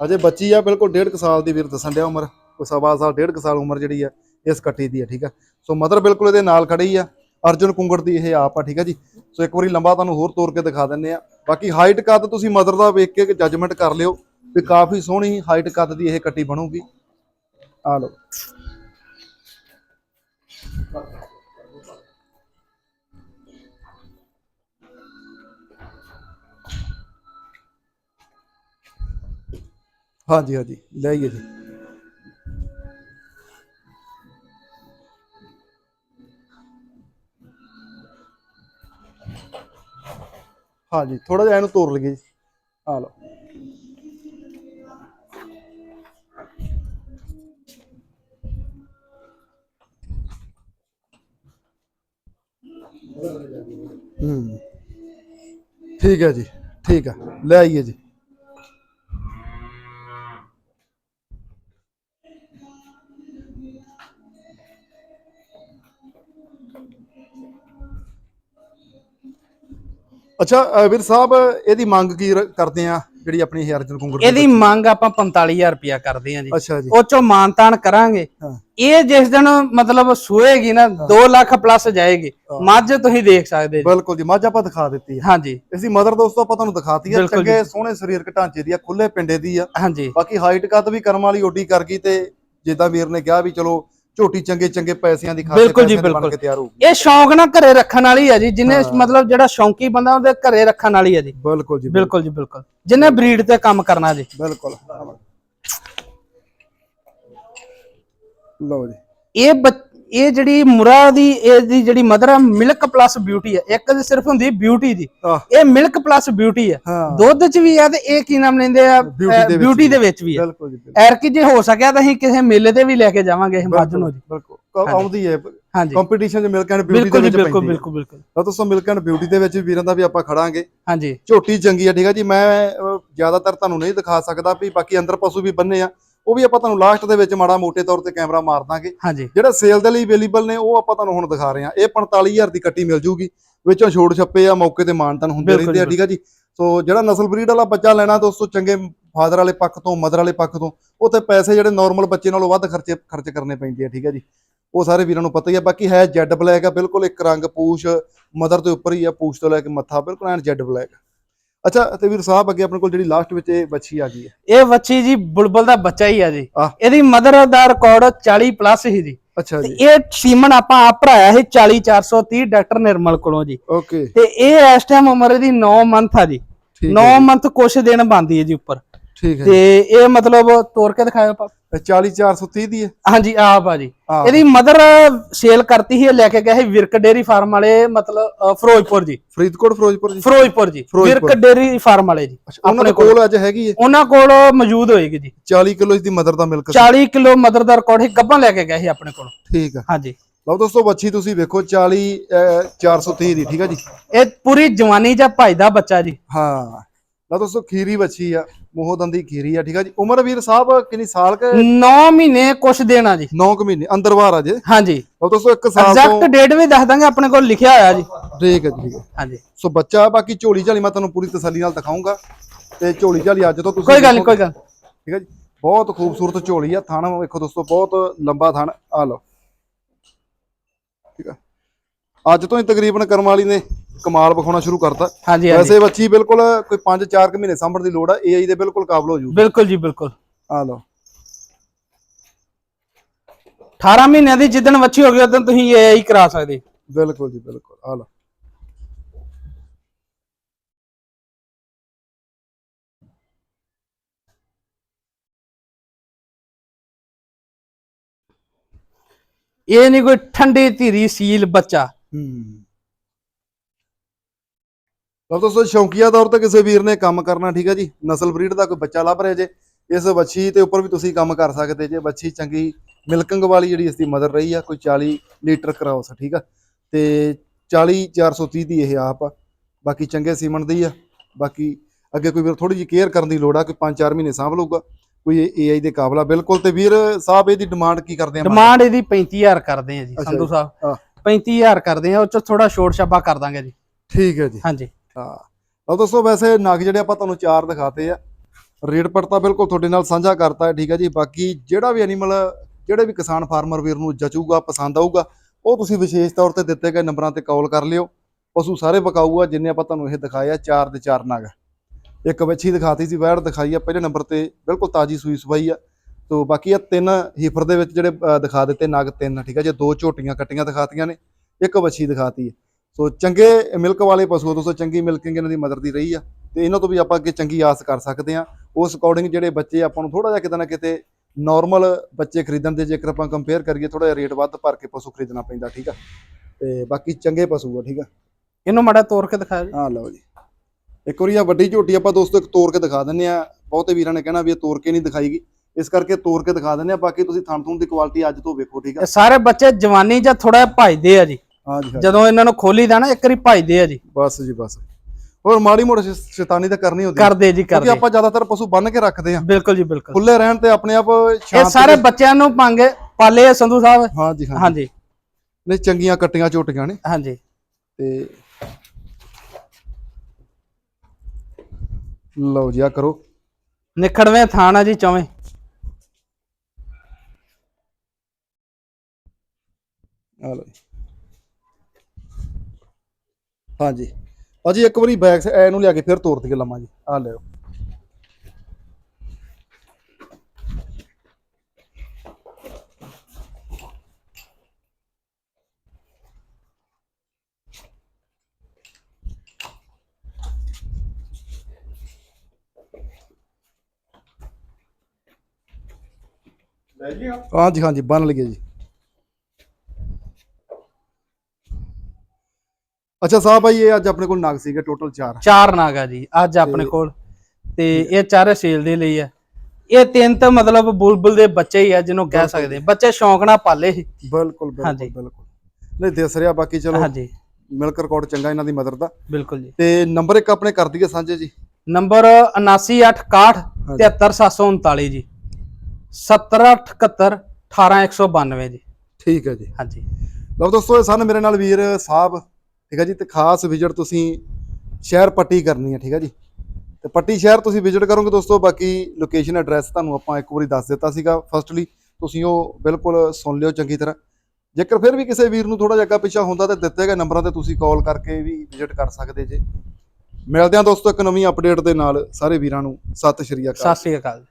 Speaker 1: ਅਜੇ ਬੱਚੀ ਆ, ਬਿਲਕੁਲ ਡੇਢ ਕੁ ਸਾਲ ਦੀ ਵੀਰ ਦੱਸਣ ਡਿਆ ਉਮਰ। ਕੋਈ ਸਵਾ ਸਾਲ, ਡੇਢ ਕੁ ਸਾਲ ਉਮਰ ਜਿਹੜੀ ਆ, ਇਸ ਕੱਟੀ ਦੀ ਆ, ਠੀਕ ਆ? ਸੋ ਮਦਰ ਬਿਲਕੁਲ ਇਹਦੇ ਨਾਲ ਖੜੀ ਆ। ਅਰਜੁਨ ਕੁੰਗੜ ਦੀ ਇਹ ਆਪ ਆ, ਠੀਕ ਆ ਜੀ? ਸੋ ਇੱਕ ਵਾਰੀ ਲੰਬਾ ਤੁਹਾਨੂੰ ਹੋਰ ਤੋਰ ਕੇ ਦਿਖਾ ਦਿੰਨੇ ਆ। ਬਾਕੀ ਹਾਈਟ ਕੱਦ ਤੁਸੀਂ ਮਦਰ ਦਾ ਵੇਖ ਕੇ ਜੱਜਮੈਂਟ ਕਰ ਲਿਓ ਵੀ ਕਾਫੀ ਸੋਹਣੀ ਹਾਈਟ ਕੱਦ ਦੀ ਇਹ ਕੱਟੀ ਬਣੂਗੀ। ਆ ਲਓ। ਹਾਂਜੀ ਹਾਂਜੀ। ਲੈ ਆਈਏ ਜੀ। ਹਾਂਜੀ ਥੋੜਾ ਜਿਹਾ ਇਹਨੂੰ ਤੋੜ ਲਈਏ ਜੀ। ਆ ਲਓ। ਹੂੰ। ਠੀਕ ਹੈ ਜੀ, ਠੀਕ ਹੈ। ਲੈ ਆਈਏ ਜੀ। ਅੱਛਾ ਵੀਰ ਸਾਹਿਬ ਇਹਦੀ ਮੰਗ ਕੀ ਕਰਦੇ ਆ ਜਿਹੜੀ ਆਪਣੀ ਇਹ ਅਰਜਨ ਕੁੰਗੜ ਦੀ
Speaker 2: ਇਹਦੀ ਮੰਗ ਆਪਾਂ 45000 ਰੁਪਇਆ ਕਰਦੇ ਹਾਂ ਜੀ।
Speaker 1: ਅੱਛਾ ਜੀ।
Speaker 2: ਉਹ ਚੋਂ ਮਾਨਤਾਨ ਕਰਾਂਗੇ। ਇਹ ਜਿਸ ਦਿਨ ਮਤਲਬ ਸੂਏਗੀ ਨਾ 2 ਲੱਖ ਪਲੱਸ ਜਾਏਗੀ। ਮੱਝ ਤੁਸੀਂ ਦੇਖ ਸਕਦੇ ਜੀ।
Speaker 1: ਬਿਲਕੁਲ ਜੀ ਮੱਝ ਆਪਾਂ ਦਿਖਾ ਦਿੱਤੀ ਹੈ
Speaker 2: ਹਾਂਜੀ।
Speaker 1: ਇਸਦੀ ਮਦਰ ਦੋਸਤੋ ਆਪਾਂ ਤੁਹਾਨੂੰ ਦਿਖਾਤੀ ਹੈ ਚੰਗੇ ਸੋਹਣੇ ਸਰੀਰਕ ਢਾਂਚੇ ਦੀ ਆ ਖੁੱਲੇ ਪਿੰਡੇ ਦੀ ਆ।
Speaker 2: ਹਾਂਜੀ।
Speaker 1: ਬਾਕੀ ਹਾਈਟ ਕੱਦ ਵੀ ਕਰਮ ਵਾਲੀ ਓਡੀ ਕਰ ਗਈ ਤੇ ਜਿੱਦਾਂ ਵੀਰ ਨੇ ਕਿਹਾ ਵੀ ਚਲੋ ਝੋਟੀ ਚੰਗੇ ਚੰਗੇ ਪੈਸਿਆਂ ਦੀ ਖਾਤੇ
Speaker 2: ਬਿਲਕੁਲ ਜੀ, ਬਿਲਕੁਲ।
Speaker 1: ਕੇ ਤਿਆਰ ਹੋਊਗੀ
Speaker 2: ਇਹ ਸ਼ੌਂਕ ਨਾ ਘਰੇ ਰੱਖਣ ਵਾਲੀ ਹੈ ਜੀ ਜਿਹਨੇ ਮਤਲਬ ਜਿਹੜਾ ਸ਼ੌਂਕੀ ਬੰਦਾ ਉਹਦੇ ਘਰੇ ਰੱਖਣ ਵਾਲੀ ਹੈ ਜੀ।
Speaker 1: ਬਿਲਕੁਲ ਜੀ
Speaker 2: ਬਿਲਕੁਲ। ਜੀ ਬਿਲਕੁਲ। ਜਿਹਨੇ ਬਰੀਡ ਤੇ ਕੰਮ ਕਰਨਾ ਜੀ।
Speaker 1: ਬਿਲਕੁਲ। ਲਓ ਜੀ।
Speaker 2: ਇਹ ਇਹ ਜਿਹੜੀ ਮੁਰਾ ਦੀ ਇਹਦੀ ਜਿਹੜੀ ਮਦਰ ਆ ਮਿਲਕ ਪਲੱਸ ਬਿਊਟੀ ਹੈ ਇੱਕ ਦੀ ਸਿਰਫ ਹੁੰਦੀ ਬਿਊਟੀ ਦੀ। ਇਹ ਮਿਲਕ ਪਲੱਸ ਬਿਊਟੀ ਹੈ। ਦੁੱਧ ਚ ਵੀ ਆ ਤੇ ਇਹ ਕੀ ਨਾਮ ਲੈਂਦੇ ਆ?
Speaker 1: ਦੇ
Speaker 2: ਬਿਊਟੀ ਦੇ ਵਿੱਚ ਵੀ ਹੈ
Speaker 1: ਬਿਲਕੁਲ ਜੀ ਬਿਲਕੁਲ।
Speaker 2: ਐਰ ਕਿ ਜੇ ਹੋ ਸਕਿਆ ਤਾਂ ਅਸੀਂ ਕਿਸੇ ਮੇਲੇ ਤੇ ਵੀ ਲੈ ਕੇ ਜਾਵਾਂਗੇ ਇਹ ਮੱਝ ਨੂੰ ਜੀ।
Speaker 1: ਬਿਲਕੁਲ। ਆਉਂਦੀ ਹੈ
Speaker 2: ਹਾਂਜੀ।
Speaker 1: ਕੰਪੀਟੀਸ਼ਨ ਚ ਮਿਲਕ ਐਂਡ ਬਿਊਟੀ ਦੇ ਵਿੱਚ
Speaker 2: ਬਿਲਕੁਲ
Speaker 1: ਪੈਂਦੀ
Speaker 2: ਬਿਲਕੁਲ ਬਿਲਕੁਲ।
Speaker 1: ਤਾਂ ਦੋਸਤੋ ਮਿਲਕ ਐਂਡ ਬਿਊਟੀ ਦੇ ਵਿੱਚ ਵੀ ਵੀਰਾਂ ਦਾ ਵੀ ਆਪਾਂ ਖੜਾਂਗੇ।
Speaker 2: ਹਾਂਜੀ।
Speaker 1: ਝੋਟੀ ਚੰਗੀ ਆ ਠੀਕ ਆ ਜੀ। ਮੈਂ ਜ਼ਿਆਦਾਤਰ ਤੁਹਾਨੂੰ ਨਹੀਂ ਦਿਖਾ ਸਕਦਾ ਵੀ ਬਾਕੀ ਅੰਦਰ ਪਸ਼ੂ ਵੀ ਬੰਨੇ ਆ। ਉਹ ਵੀ ਆਪਾਂ ਤੁਹਾਨੂੰ ਲਾਸਟ ਦੇ ਵਿੱਚ ਮਾੜਾ ਮੋਟੇ ਤੌਰ ਤੇ ਕੈਮਰਾ ਮਾਰ ਦਾਂਗੇ। ਜਿਹੜਾ ਸੇਲ ਦੇ ਲਈ ਅਵੇਲੇਬਲ ਨੇ ਉਹ ਆਪਾਂ ਤੁਹਾਨੂੰ ਹੁਣ ਦਿਖਾ ਰਹੇ ਹਾਂ। ਇਹ 45000 ਦੀ ਕੱਟੀ ਮਿਲ ਜੂਗੀ। ਵਿੱਚੋਂ ਛੋੜ ਛੱਪੇ ਆ ਮੌਕੇ ਤੇ ਮਾਨਤਨ ਹੁੰਦੇ ਰਹਿੰਦੇ ਆ ਠੀਕ ਆ ਜੀ? ਸੋ ਜਿਹੜਾ ਨਸਲ ਬਰੀਡ ਵਾਲਾ ਬੱਚਾ ਲੈਣਾ ਦੋਸਤੋ ਚੰਗੇ ਫਾਦਰ ਵਾਲੇ ਪੱਖ ਤੋਂ ਮਦਰ ਵਾਲੇ ਪੱਖ ਤੋਂ ਉੱਥੇ ਪੈਸੇ ਜਿਹੜੇ ਨਾਰਮਲ ਬੱਚੇ ਨਾਲੋਂ ਵੱਧ ਖਰਚੇ ਖਰਚ ਕਰਨੇ ਪੈਂਦੇ ਆ ਠੀਕ ਆ ਜੀ? ਉਹ ਸਾਰੇ ਵੀਰਾਂ ਨੂੰ ਪਤਾ ਹੀ ਆ ਬਾਕੀ ਹੈ ਜੈਡ ਬਲੈਕ ਆ ਬਿਲਕੁਲ ਇੱਕ ਰੰਗ ਪੂਛ ਮਦਰ ਦੇ ਉੱਪਰ ਹੀ ਆ ਪੂਛ ਤੋਂ ਲੈ ਕੇ ਮੱਥਾ ਬਿਲਕੁਲ ਐਨ ਜੈਡ ਬਲੈਕ ਅੱਛਾ ਤੇ ਵੀਰ ਸਾਹਿਬ ਅੱਗੇ ਆਪਣੇ ਕੋਲ ਜਿਹੜੀ ਲਾਸਟ ਵਿੱਚ ਇਹ ਬੱਚੀ ਆ ਗਈ ਹੈ।
Speaker 2: ਇਹ ਵੱਛੀ ਜੀ ਬੁਲਬੁਲ ਦਾ ਬੱਚਾ ਹੀ ਆ ਜੀ।
Speaker 1: ਆਹ।
Speaker 2: ਇਹਦੀ ਮਦਰ ਦਾ ਰਿਕਾਰਡ 40 ਪਲੱਸ ਹੀ ਜੀ।
Speaker 1: ਅੱਛਾ
Speaker 2: ਤੇ
Speaker 1: ਜੀ।
Speaker 2: ਇਹ ਸੀਮਨ ਆਪਾਂ ਆਪ ਭਰਾਇਆ ਸੀ 40430 ਡਾਕਟਰ ਨਿਰਮਲ ਕੋਲੋਂ ਜੀ।
Speaker 1: ਓਕੇ।
Speaker 2: ਤੇ ਇਹ ਇਸ ਟਾਈਮ ਉਮਰ ਦੀ 9 ਮੰਥ ਆ ਜੀ।
Speaker 1: ਠੀਕ
Speaker 2: 9
Speaker 1: ਹੈ ਜੀ,
Speaker 2: ਮੰਥ ਕੁਛ ਦਿਨ ਬੰਦੀ ਹੈ ਜੀ ਉੱਪਰ।
Speaker 1: ਠੀਕ ਹੈ
Speaker 2: ਤੇ ਇਹ ਮਤਲਬ ਤੋੜ ਕੇ ਦਿਖਾਇਓ
Speaker 1: 40430 ਦੀ ਹੈ।
Speaker 2: ਹਾਂਜੀ ਆ ਜੀ
Speaker 1: ਆਹ,
Speaker 2: ਇਹਦੀ ਮਦਰ ਸੇਲ ਕਰਤੀ ਸੀ ਇਹ ਲੈ ਕੇ ਗਏ ਸੀ ਵਿਰਕ ਡੇਰੀ ਫਾਰਮ ਵਾਲੇ ਮਤਲਬ ਅ, ਫਿਰੋਜ਼ਪੁਰ ਜੀ।
Speaker 1: ਫਰੀਦਕੋਟ ਫਿਰੋਜ਼ਪੁਰ ਜੀ?
Speaker 2: ਫਿਰੋਜ਼ਪੁਰ ਜੀ
Speaker 1: ਫਿਰੋਜ਼ਪੁਰ।
Speaker 2: ਵਿਰਕ ਡੇਰੀ ਫਾਰਮ ਵਾਲੇ ਜੀ
Speaker 1: ਅੱਛਾ, ਉਹਨਾਂ ਦੇ
Speaker 2: ਆਪਣੇ ਕੋਲ-
Speaker 1: ਕੋਲ। ਅੱਜ ਹੈਗੀ ਹੈ?
Speaker 2: ਉਹਨਾਂ ਕੋਲ ਮੌਜੂਦ ਹੋਏਗੀ ਜੀ।
Speaker 1: 40 ਕਿਲੋ ਇਸ ਦੀ ਮਦਰ ਦਾ ਮਿਲਕ
Speaker 2: 40 ਕਿਲੋ ਮਦਰ ਦਾ ਰਿਕਾਰਡ ਸੀ ਗੱਭਾਂ ਲੈ ਕੇ ਗਏ ਸੀ ਆਪਣੇ ਕੋਲ।
Speaker 1: ਠੀਕ ਆ।
Speaker 2: ਹਾਂਜੀ।
Speaker 1: ਲਓ ਦੋਸਤੋ ਬੱਚੀ ਤੁਸੀਂ ਵੇਖੋ 40 ਅਹ, 430 ਦੀ ਠੀਕ ਆ ਜੀ?
Speaker 2: ਇਹ ਪੂਰੀ ਜਵਾਨੀ ਜਾਂ ਭਾਈ ਦਾ ਬੱਚਾ ਜੀ।
Speaker 1: ਹਾਂ। ਲਓ ਦੋਸਤੋ ਖੀਰੀ ਬੱਚੀ ਆ ਮੋਹ ਦੰਦੀ ਖੀਰੀ ਆ ਠੀਕ ਆ ਜੀ। ਉਮਰ ਵੀਰ ਸਾਹਿਬ ਕਿੰਨੀ ਸਾਲ ਕ?
Speaker 2: 9 ਮਹੀਨੇ ਕੁਛ ਦੇਣਾ ਜੀ।
Speaker 1: 9 ਕੁ ਮਹੀਨੇ ਅੰਦਰ ਬਾਹਰ ਆ ਜੇ।
Speaker 2: ਹਾਂਜੀ।
Speaker 1: ਲਓ ਦੋਸਤੋ 1 ਸਾਲ
Speaker 2: ਐਗਜ਼ੈਕਟ
Speaker 1: ਤੋਂ
Speaker 2: ਡੇਟ ਵੀ ਦੱਸ ਦਾਂਗੇ ਆਪਣੇ ਕੋਲ ਲਿਖਿਆ ਹੋਇਆ ਜੀ।
Speaker 1: ਠੀਕ ਹੈ ਜੀ ਠੀਕ ਹੈ
Speaker 2: ਹਾਂਜੀ।
Speaker 1: ਸੋ ਬੱਚਾ ਬਾਕੀ ਝੋਲੀ ਝਾਲੀ ਮੈਂ ਤੁਹਾਨੂੰ ਪੂਰੀ ਤਸੱਲੀ ਨਾਲ ਦਿਖਾਉਂਗਾ ਤੇ ਝੋਲੀ ਝਾਲੀ ਅੱਜ ਤੋਂ ਤੁਸੀਂ
Speaker 2: ਕੋਈ ਗੱਲ ਨਹੀਂ। ਕੋਈ ਗੱਲ
Speaker 1: ਠੀਕ ਹੈ ਜੀ। ਬਹੁਤ ਖੂਬਸੂਰਤ ਝੋਲੀ ਆ ਥਣ ਵੇਖੋ ਦੋਸਤੋ ਬਹੁਤ ਲੰਬਾ ਥਣ। ਆ ਲਓ। ਠੀਕ ਆ। ਅੱਜ ਤੋਂ ਹੀ ਤਕਰੀਬਨ ਕਰਮ ਵਾਲੀ ਨੇ ਕਮਾਲ ਵਿਖਾਉਣਾ ਸ਼ੁਰੂ ਕਰਤਾ।
Speaker 2: ਹਾਂਜੀ ਹਾਂਜੀ।
Speaker 1: ਵੈਸੇ ਬੱਚੀ ਬਿਲਕੁਲ ਕੋਈ 5-4 ਮਹੀਨੇ ਸਾਂਭਣ ਦੀ ਲੋੜ ਆ ਏਆਈ ਦੇ ਬਿਲਕੁਲ ਕਾਬਲ ਹੋ ਜੂ
Speaker 2: ਬਿਲਕੁਲ ਜੀ ਬਿਲਕੁਲ।
Speaker 1: ਆ ਲਓ।
Speaker 2: 18 ਮਹੀਨਿਆਂ ਦੀ ਜਿੱਦਣ ਵੱਛੀ ਹੋ ਗਈ ਉਦੋਂ ਤੁਸੀਂ ਹੀ ਕਰਾ ਸਕਦੇ।
Speaker 1: ਬਿਲਕੁਲ ਜੀ ਬਿਲਕੁਲ। ਆ ਲਓ।
Speaker 2: ਇਹ ਨਹੀਂ ਕੋਈ ਠੰਡੀ ਧੀਰੀ ਸੀਲ ਬੱਚਾ।
Speaker 1: ਹੂੰ। ਲਓ ਦੋਸਤੋ ਸ਼ੌਂਕੀਆ ਤੌਰ ਤੇ ਕਿਸੇ ਵੀਰ ਨੇ ਕੰਮ ਕਰਨਾ ਠੀਕ ਹੈ ਜੀ? ਨਸਲ ਬਰੀਡ ਦਾ ਕੋਈ ਬੱਚਾ ਲੱਭ ਰਿਹਾ ਜੇ ਇਸ ਵੱਛੀ ਤੇ ਉੱਪਰ ਵੀ ਤੁਸੀਂ ਕੰਮ ਕਰ ਸਕਦੇ ਜੇ। ਵੱਛੀ ਚੰਗੀ ਮਿਲਕਿੰਗ ਵਾਲੀ ਜਿਹੜੀ ਇਸ ਦੀ ਮਦਰ ਰਹੀ ਆ ਕੋਈ 40 ਲੀਟਰ ਕਰਾਉਸ ਠੀਕ ਆ? ਤੇ 40 430 ਦੀ ਇਹ ਆਪ ਆ। ਬਾਕੀ ਚੰਗੇ ਸੀਮਨ ਦੀ ਆ। ਬਾਕੀ ਅੱਗੇ ਕੋਈ ਵੀਰ ਥੋੜੀ ਜਿਹੀ ਕੇਅਰ ਕਰਨ ਦੀ ਲੋੜ ਆ ਕੋਈ 5-4 ਮਹੀਨੇ ਸਾਂਭ ਲਊਗਾ। ਕੋਈ ਏਆਈ ਦੇ ਕਾਬਲਾ ਬਿਲਕੁਲ। ਤੇ ਵੀਰ ਸਾਹਿਬ ਇਹਦੀ ਡਿਮਾਂਡ ਕੀ ਕਰਦੇ ਆ?
Speaker 2: ਡਿਮਾਂਡ ਇਹਦੀ 35000 ਕਰਦੇ ਆ ਜੀ ਸੰਧੂ ਸਾਹਿਬ।
Speaker 1: ਹਾਂ।
Speaker 2: 35000 ਕਰਦੇ ਆ ਉਹ ਚ ਥੋੜਾ ਛੋਟ ਛਾਪਾ ਕਰ ਦਾਂਗੇ ਜੀ।
Speaker 1: ਠੀਕ ਹੈ ਜੀ।
Speaker 2: ਹਾਂਜੀ।
Speaker 1: ਹਾਂ। ਲਓ ਦੋਸਤੋ, ਵੈਸੇ ਨਗ ਜਿਹੜੇ ਆਪਾਂ ਤੁਹਾਨੂੰ ਚਾਰ ਦਿਖਾਤੇ ਆ, ਰੇਟ ਪੜਤਾ ਬਿਲਕੁਲ ਤੁਹਾਡੇ ਨਾਲ ਸਾਂਝਾ ਕਰਤਾ ਹੈ, ਠੀਕ ਹੈ ਜੀ। ਬਾਕੀ ਜਿਹੜਾ ਵੀ ਐਨੀਮਲ ਜਿਹੜੇ ਵੀ ਕਿਸਾਨ ਫਾਰਮਰ ਵੀਰ ਨੂੰ ਜਚੂਗਾ, ਪਸੰਦ ਆਊਗਾ, ਉਹ ਤੁਸੀਂ ਵਿਸ਼ੇਸ਼ ਤੌਰ ਤੇ ਦਿੱਤੇ ਗਏ ਨੰਬਰਾਂ ਤੇ ਕਾਲ ਕਰ ਲਿਓ। ਪਸ਼ੂ ਸਾਰੇ ਵਿਕਾਊ ਆ, ਜਿੰਨੇ ਆਪਾਂ ਤੁਹਾਨੂੰ ਇਹ ਦਿਖਾਇਆ ਚਾਰ ਦੇ ਚਾਰ ਨਗ। ਇੱਕ ਵੱਛੀ ਦਿਖਾਤੀ ਸੀ, ਵੈੜ ਦਿਖਾਈ ਆ, ਪਹਿਲੇ ਨੰਬਰ ਤੇ ਬਿਲਕੁਲ ਤਾਜੀ ਸੂਈ ਸਵਾਈ ਆ। ਤੋ ਬਾਕੀ ਆ ਤਿੰਨ ਹੀਫਰ ਦੇ ਵਿੱਚ ਜਿਹੜੇ ਦਿਖਾ ਦਿੱਤੇ ਨਗ ਤਿੰਨ, ਠੀਕ ਹੈ ਜੇ। ਦੋ ਝੋਟੀਆਂ ਕੱਟੀਆਂ ਦਿਖਾਤੀਆਂ ਨੇ, ਇੱਕ ਵੱਛੀ ਦਿਖਾਤੀ ਹੈ। ਸੋ ਚੰਗੇ ਮਿਲਕ ਵਾਲੇ ਪਸ਼ੂ ਦੋਸਤੋ ਚੰਗੀ ਮਿਲਕਿੰਗ ਇਹਨਾਂ ਦੀ ਮਦਰ ਦੀ ਰਹੀ ਆ। ਤੇ ਇਹਨਾਂ ਤੋਂ ਵੀ ਆਪਾਂ ਅੱਗੇ ਚੰਗੀ ਆਸ ਕਰ ਸਕਦੇ ਆ। ਉਸ ਅਕੋਰਡਿੰਗ ਜਿਹੜੇ ਬੱਚੇ ਆਪਾਂ ਨੂੰ ਥੋੜਾ ਜਿਹਾ ਕਿਤੇ ਨਾ ਕਿਤੇ ਨਾਰਮਲ ਬੱਚੇ ਖਰੀਦਣ ਦੇ ਜੇਕਰ ਆਪਾਂ ਕੰਪੇਅਰ ਕਰੀਏ ਥੋੜਾ ਜਿਹਾ ਰੇਟ ਵੱਧ ਭਰ ਕੇ ਪਸ਼ੂ ਖਰੀਦਣਾ ਪੈਂਦਾ ਠੀਕ ਆ? ਤੇ ਬਾਕੀ ਚੰਗੇ ਪਸ਼ੂ ਆ ਠੀਕ ਆ?
Speaker 2: ਇਹਨੂੰ ਮਾੜਾ ਤੋੜ ਕੇ ਦਿਖਾਓ ਜੀ
Speaker 1: ਆ ਲਓ ਜੀ। ਇੱਕ ਵਾਰੀ ਆ ਵੱਡੀ ਝੋਟੀ ਆਪਾਂ ਦੋਸਤੋ ਇੱਕ ਤੋੜ ਕੇ ਦਿਖਾ ਦਿੰਨੇ ਆ। ਬਹੁਤੇ ਵੀਰਾਂ ਨੇ ਕਹਿਣਾ ਵੀ ਇਹ ਤੋੜ ਕੇ ਨਹੀਂ ਦਿਖਾਈਗੀ। ਇਸ ਕਰਕੇ ਤੋੜ ਕੇ ਦਿਖਾ ਦਿੰਨੇ ਆ। ਬਾਕੀ ਤੁਸੀਂ ਥਣ ਥੂਣ ਦੀ ਕੁਆਲਿਟੀ ਅੱਜ ਤੋਂ ਵੇਖੋ ਠੀਕ ਆ?
Speaker 2: ਸਾਰੇ ਬੱਚੇ ਜਵਾਨੀ ਜਾਂ ਥੋੜਾ ਭਜਦੇ ਆ ਜੀ।
Speaker 1: ਹਾਂ ਜੀ ਹਾਂ
Speaker 2: ਜਦੋਂ ਇਹਨਾਂ ਨੂੰ ਖੋਲੀਦਾ ਨਾ ਇੱਕ ਵਾਰੀ ਭਜਦੇ ਆ ਜੀ।
Speaker 1: ਬਸ ਜੀ ਬਸ। ਹੋਰ ਮਾੜੀ ਮੋਟੀ ਸ਼ੈਤਾਨੀ ਤਾਂ ਕਰਨੀ ਹੁੰਦੀ।
Speaker 2: ਕਰਦੇ ਜੀ
Speaker 1: ਕਿਉਂਕਿ
Speaker 2: ਕਰਦੇ।
Speaker 1: ਆਪਾਂ ਜ਼ਿਆਦਾਤਰ ਪਸ਼ੂ ਬੰਨ ਕੇ ਰੱਖਦੇ ਆ।
Speaker 2: ਬਿਲਕੁਲ ਜੀ ਬਿਲਕੁਲ।
Speaker 1: ਖੁੱਲੇ ਰਹਿਣ ਤੇ ਆਪਣੇ ਆਪ
Speaker 2: ਇਹ ਸਾਰੇ ਬੱਚਿਆਂ ਨੂੰ ਪਾਂਗੇ। ਪਾਲੇ ਆ ਸੰਧੂ ਸਾਹਿਬ।
Speaker 1: ਹਾਂ ਜੀ ਹਾਂ
Speaker 2: ਹਾਂਜੀ।
Speaker 1: ਨਹੀਂ ਚੰਗੀਆਂ ਕੱਟੀਆਂ ਝੋਟੀਆਂ ਨੇ।
Speaker 2: ਹਾਂਜੀ।
Speaker 1: ਤੇ ਲਓ ਜੀ ਆ ਕਰੋ।
Speaker 2: ਨਿਖੜਵੇਂ ਥਾਣ ਆ ਜੀ ਚੌਵੇਂ।
Speaker 1: ਆ ਲਓ ਜੀ। ਹਾਂਜੀ। ਭਾਜੀ ਇੱਕ ਵਾਰੀ ਬੈਕ ਐ ਨੂੰ ਲਿਆ ਕੇ ਫਿਰ ਤੋੜ ਦਈਏ ਲੰਮਾ ਜੀ। ਆ ਲਿਓ ਹਾਂਜੀ ਹਾਂਜੀ ਬੰਨ ਲਈਏ ਜੀ। ਅੱਛਾ ਸਾਹਿਬ ਭਾਈ ਇਹ ਅੱਜ ਆਪਣੇ ਕੋਲ ਨਗ ਸੀਗੇ ਟੋਟਲ 4
Speaker 2: ਚਾਰ ਨਾਗ ਆ ਜੀ ਅੱਜ ਆਪਣੇ ਕੋਲ। ਤੇ ਇਹ ਚਾਰੇ ਸੇਲ ਦੇ ਲਈ ਆ। ਇਹ ਤਿੰਨ ਤਾਂ ਮਤਲਬ ਬੁਲਬੁਲ ਦੇ ਬੱਚੇ ਹੀ ਆ ਜਿਹਨੂੰ ਕਹਿ ਸਕਦੇ। ਬੱਚੇ ਸ਼ੌਂਕ ਨਾਲ ਪਾਲੇ ਸੀ।
Speaker 1: ਬਿਲਕੁਲ
Speaker 2: ਹਾਂਜੀ।
Speaker 1: ਬਿਲਕੁਲ। ਬਿਲਕੁਲ ਨਹੀਂ ਦਿਸ ਰਿਹਾ ਬਾਕੀ ਚਲੋ
Speaker 2: ਹਾਂਜੀ।
Speaker 1: ਮਿਲਕ ਰਿਕਾਰਡ ਚੰਗਾ ਇਹਨਾਂ ਦੀ ਮਦਰ ਦਾ।
Speaker 2: ਬਿਲਕੁਲ ਜੀ।
Speaker 1: ਤੇ ਨੰਬਰ ਇੱਕ ਆਪਣੇ ਕਰ ਦਈਏ ਸਾਂਝੇ ਜੀ।
Speaker 2: ਨੰਬਰ 79861 73739 ਜੀ। 70871 18192 ਜੀ।
Speaker 1: ਠੀਕ ਹੈ ਜੀ।
Speaker 2: ਹਾਂਜੀ।
Speaker 1: ਲਓ ਦੋਸਤੋ ਇਹ ਸਨ ਮੇਰੇ ਨਾਲ ਵੀਰ ਸਾਹਿਬ। ਠੀਕ ਹੈ ਜੀ? ਤੇ ਖਾਸ ਵਿਜ਼ਿਟ ਤੁਸੀਂ ਸ਼ਹਿਰ ਪੱਟੀ ਕਰਨੀ ਹੈ ਠੀਕ ਹੈ ਜੀ? ਤੇ ਪੱਟੀ ਸ਼ਹਿਰ ਤੁਸੀਂ ਵਿਜ਼ਿਟ ਕਰੋਗੇ ਦੋਸਤੋ, ਬਾਕੀ ਲੋਕੇਸ਼ਨ ਐਡਰੈਸ ਤੁਹਾਨੂੰ ਆਪਾਂ ਇੱਕ ਵਾਰੀ ਦੱਸ ਦਿੱਤਾ ਸੀਗਾ ਫਸਟਲੀ ਤੁਸੀਂ ਉਹ ਬਿਲਕੁਲ ਸੁਣ ਲਿਓ ਚੰਗੀ ਤਰ੍ਹਾਂ। ਜੇਕਰ ਫਿਰ ਵੀ ਕਿਸੇ ਵੀਰ ਨੂੰ ਥੋੜਾ ਜਿਹਾ ਅੱਗਾ ਪਿੱਛਾ ਹੁੰਦਾ ਤਾਂ ਦਿੱਤੇ ਗਏ ਨੰਬਰਾਂ ਤੇ ਤੁਸੀਂ ਕਾਲ ਕਰਕੇ ਵੀ ਵਿਜ਼ਿਟ ਕਰ ਸਕਦੇ ਜੇ। ਮਿਲਦੇ ਹਾਂ ਦੋਸਤੋ ਇੱਕ ਨਵੀਂ ਅਪਡੇਟ ਦੇ ਨਾਲ। ਸਾਰੇ ਵੀਰਾਂ ਨੂੰ ਸਤਿ ਸ਼੍ਰੀ ਅਕਾਲ।
Speaker 2: ਸਤਿ ਸ੍ਰੀ ਅਕਾਲ।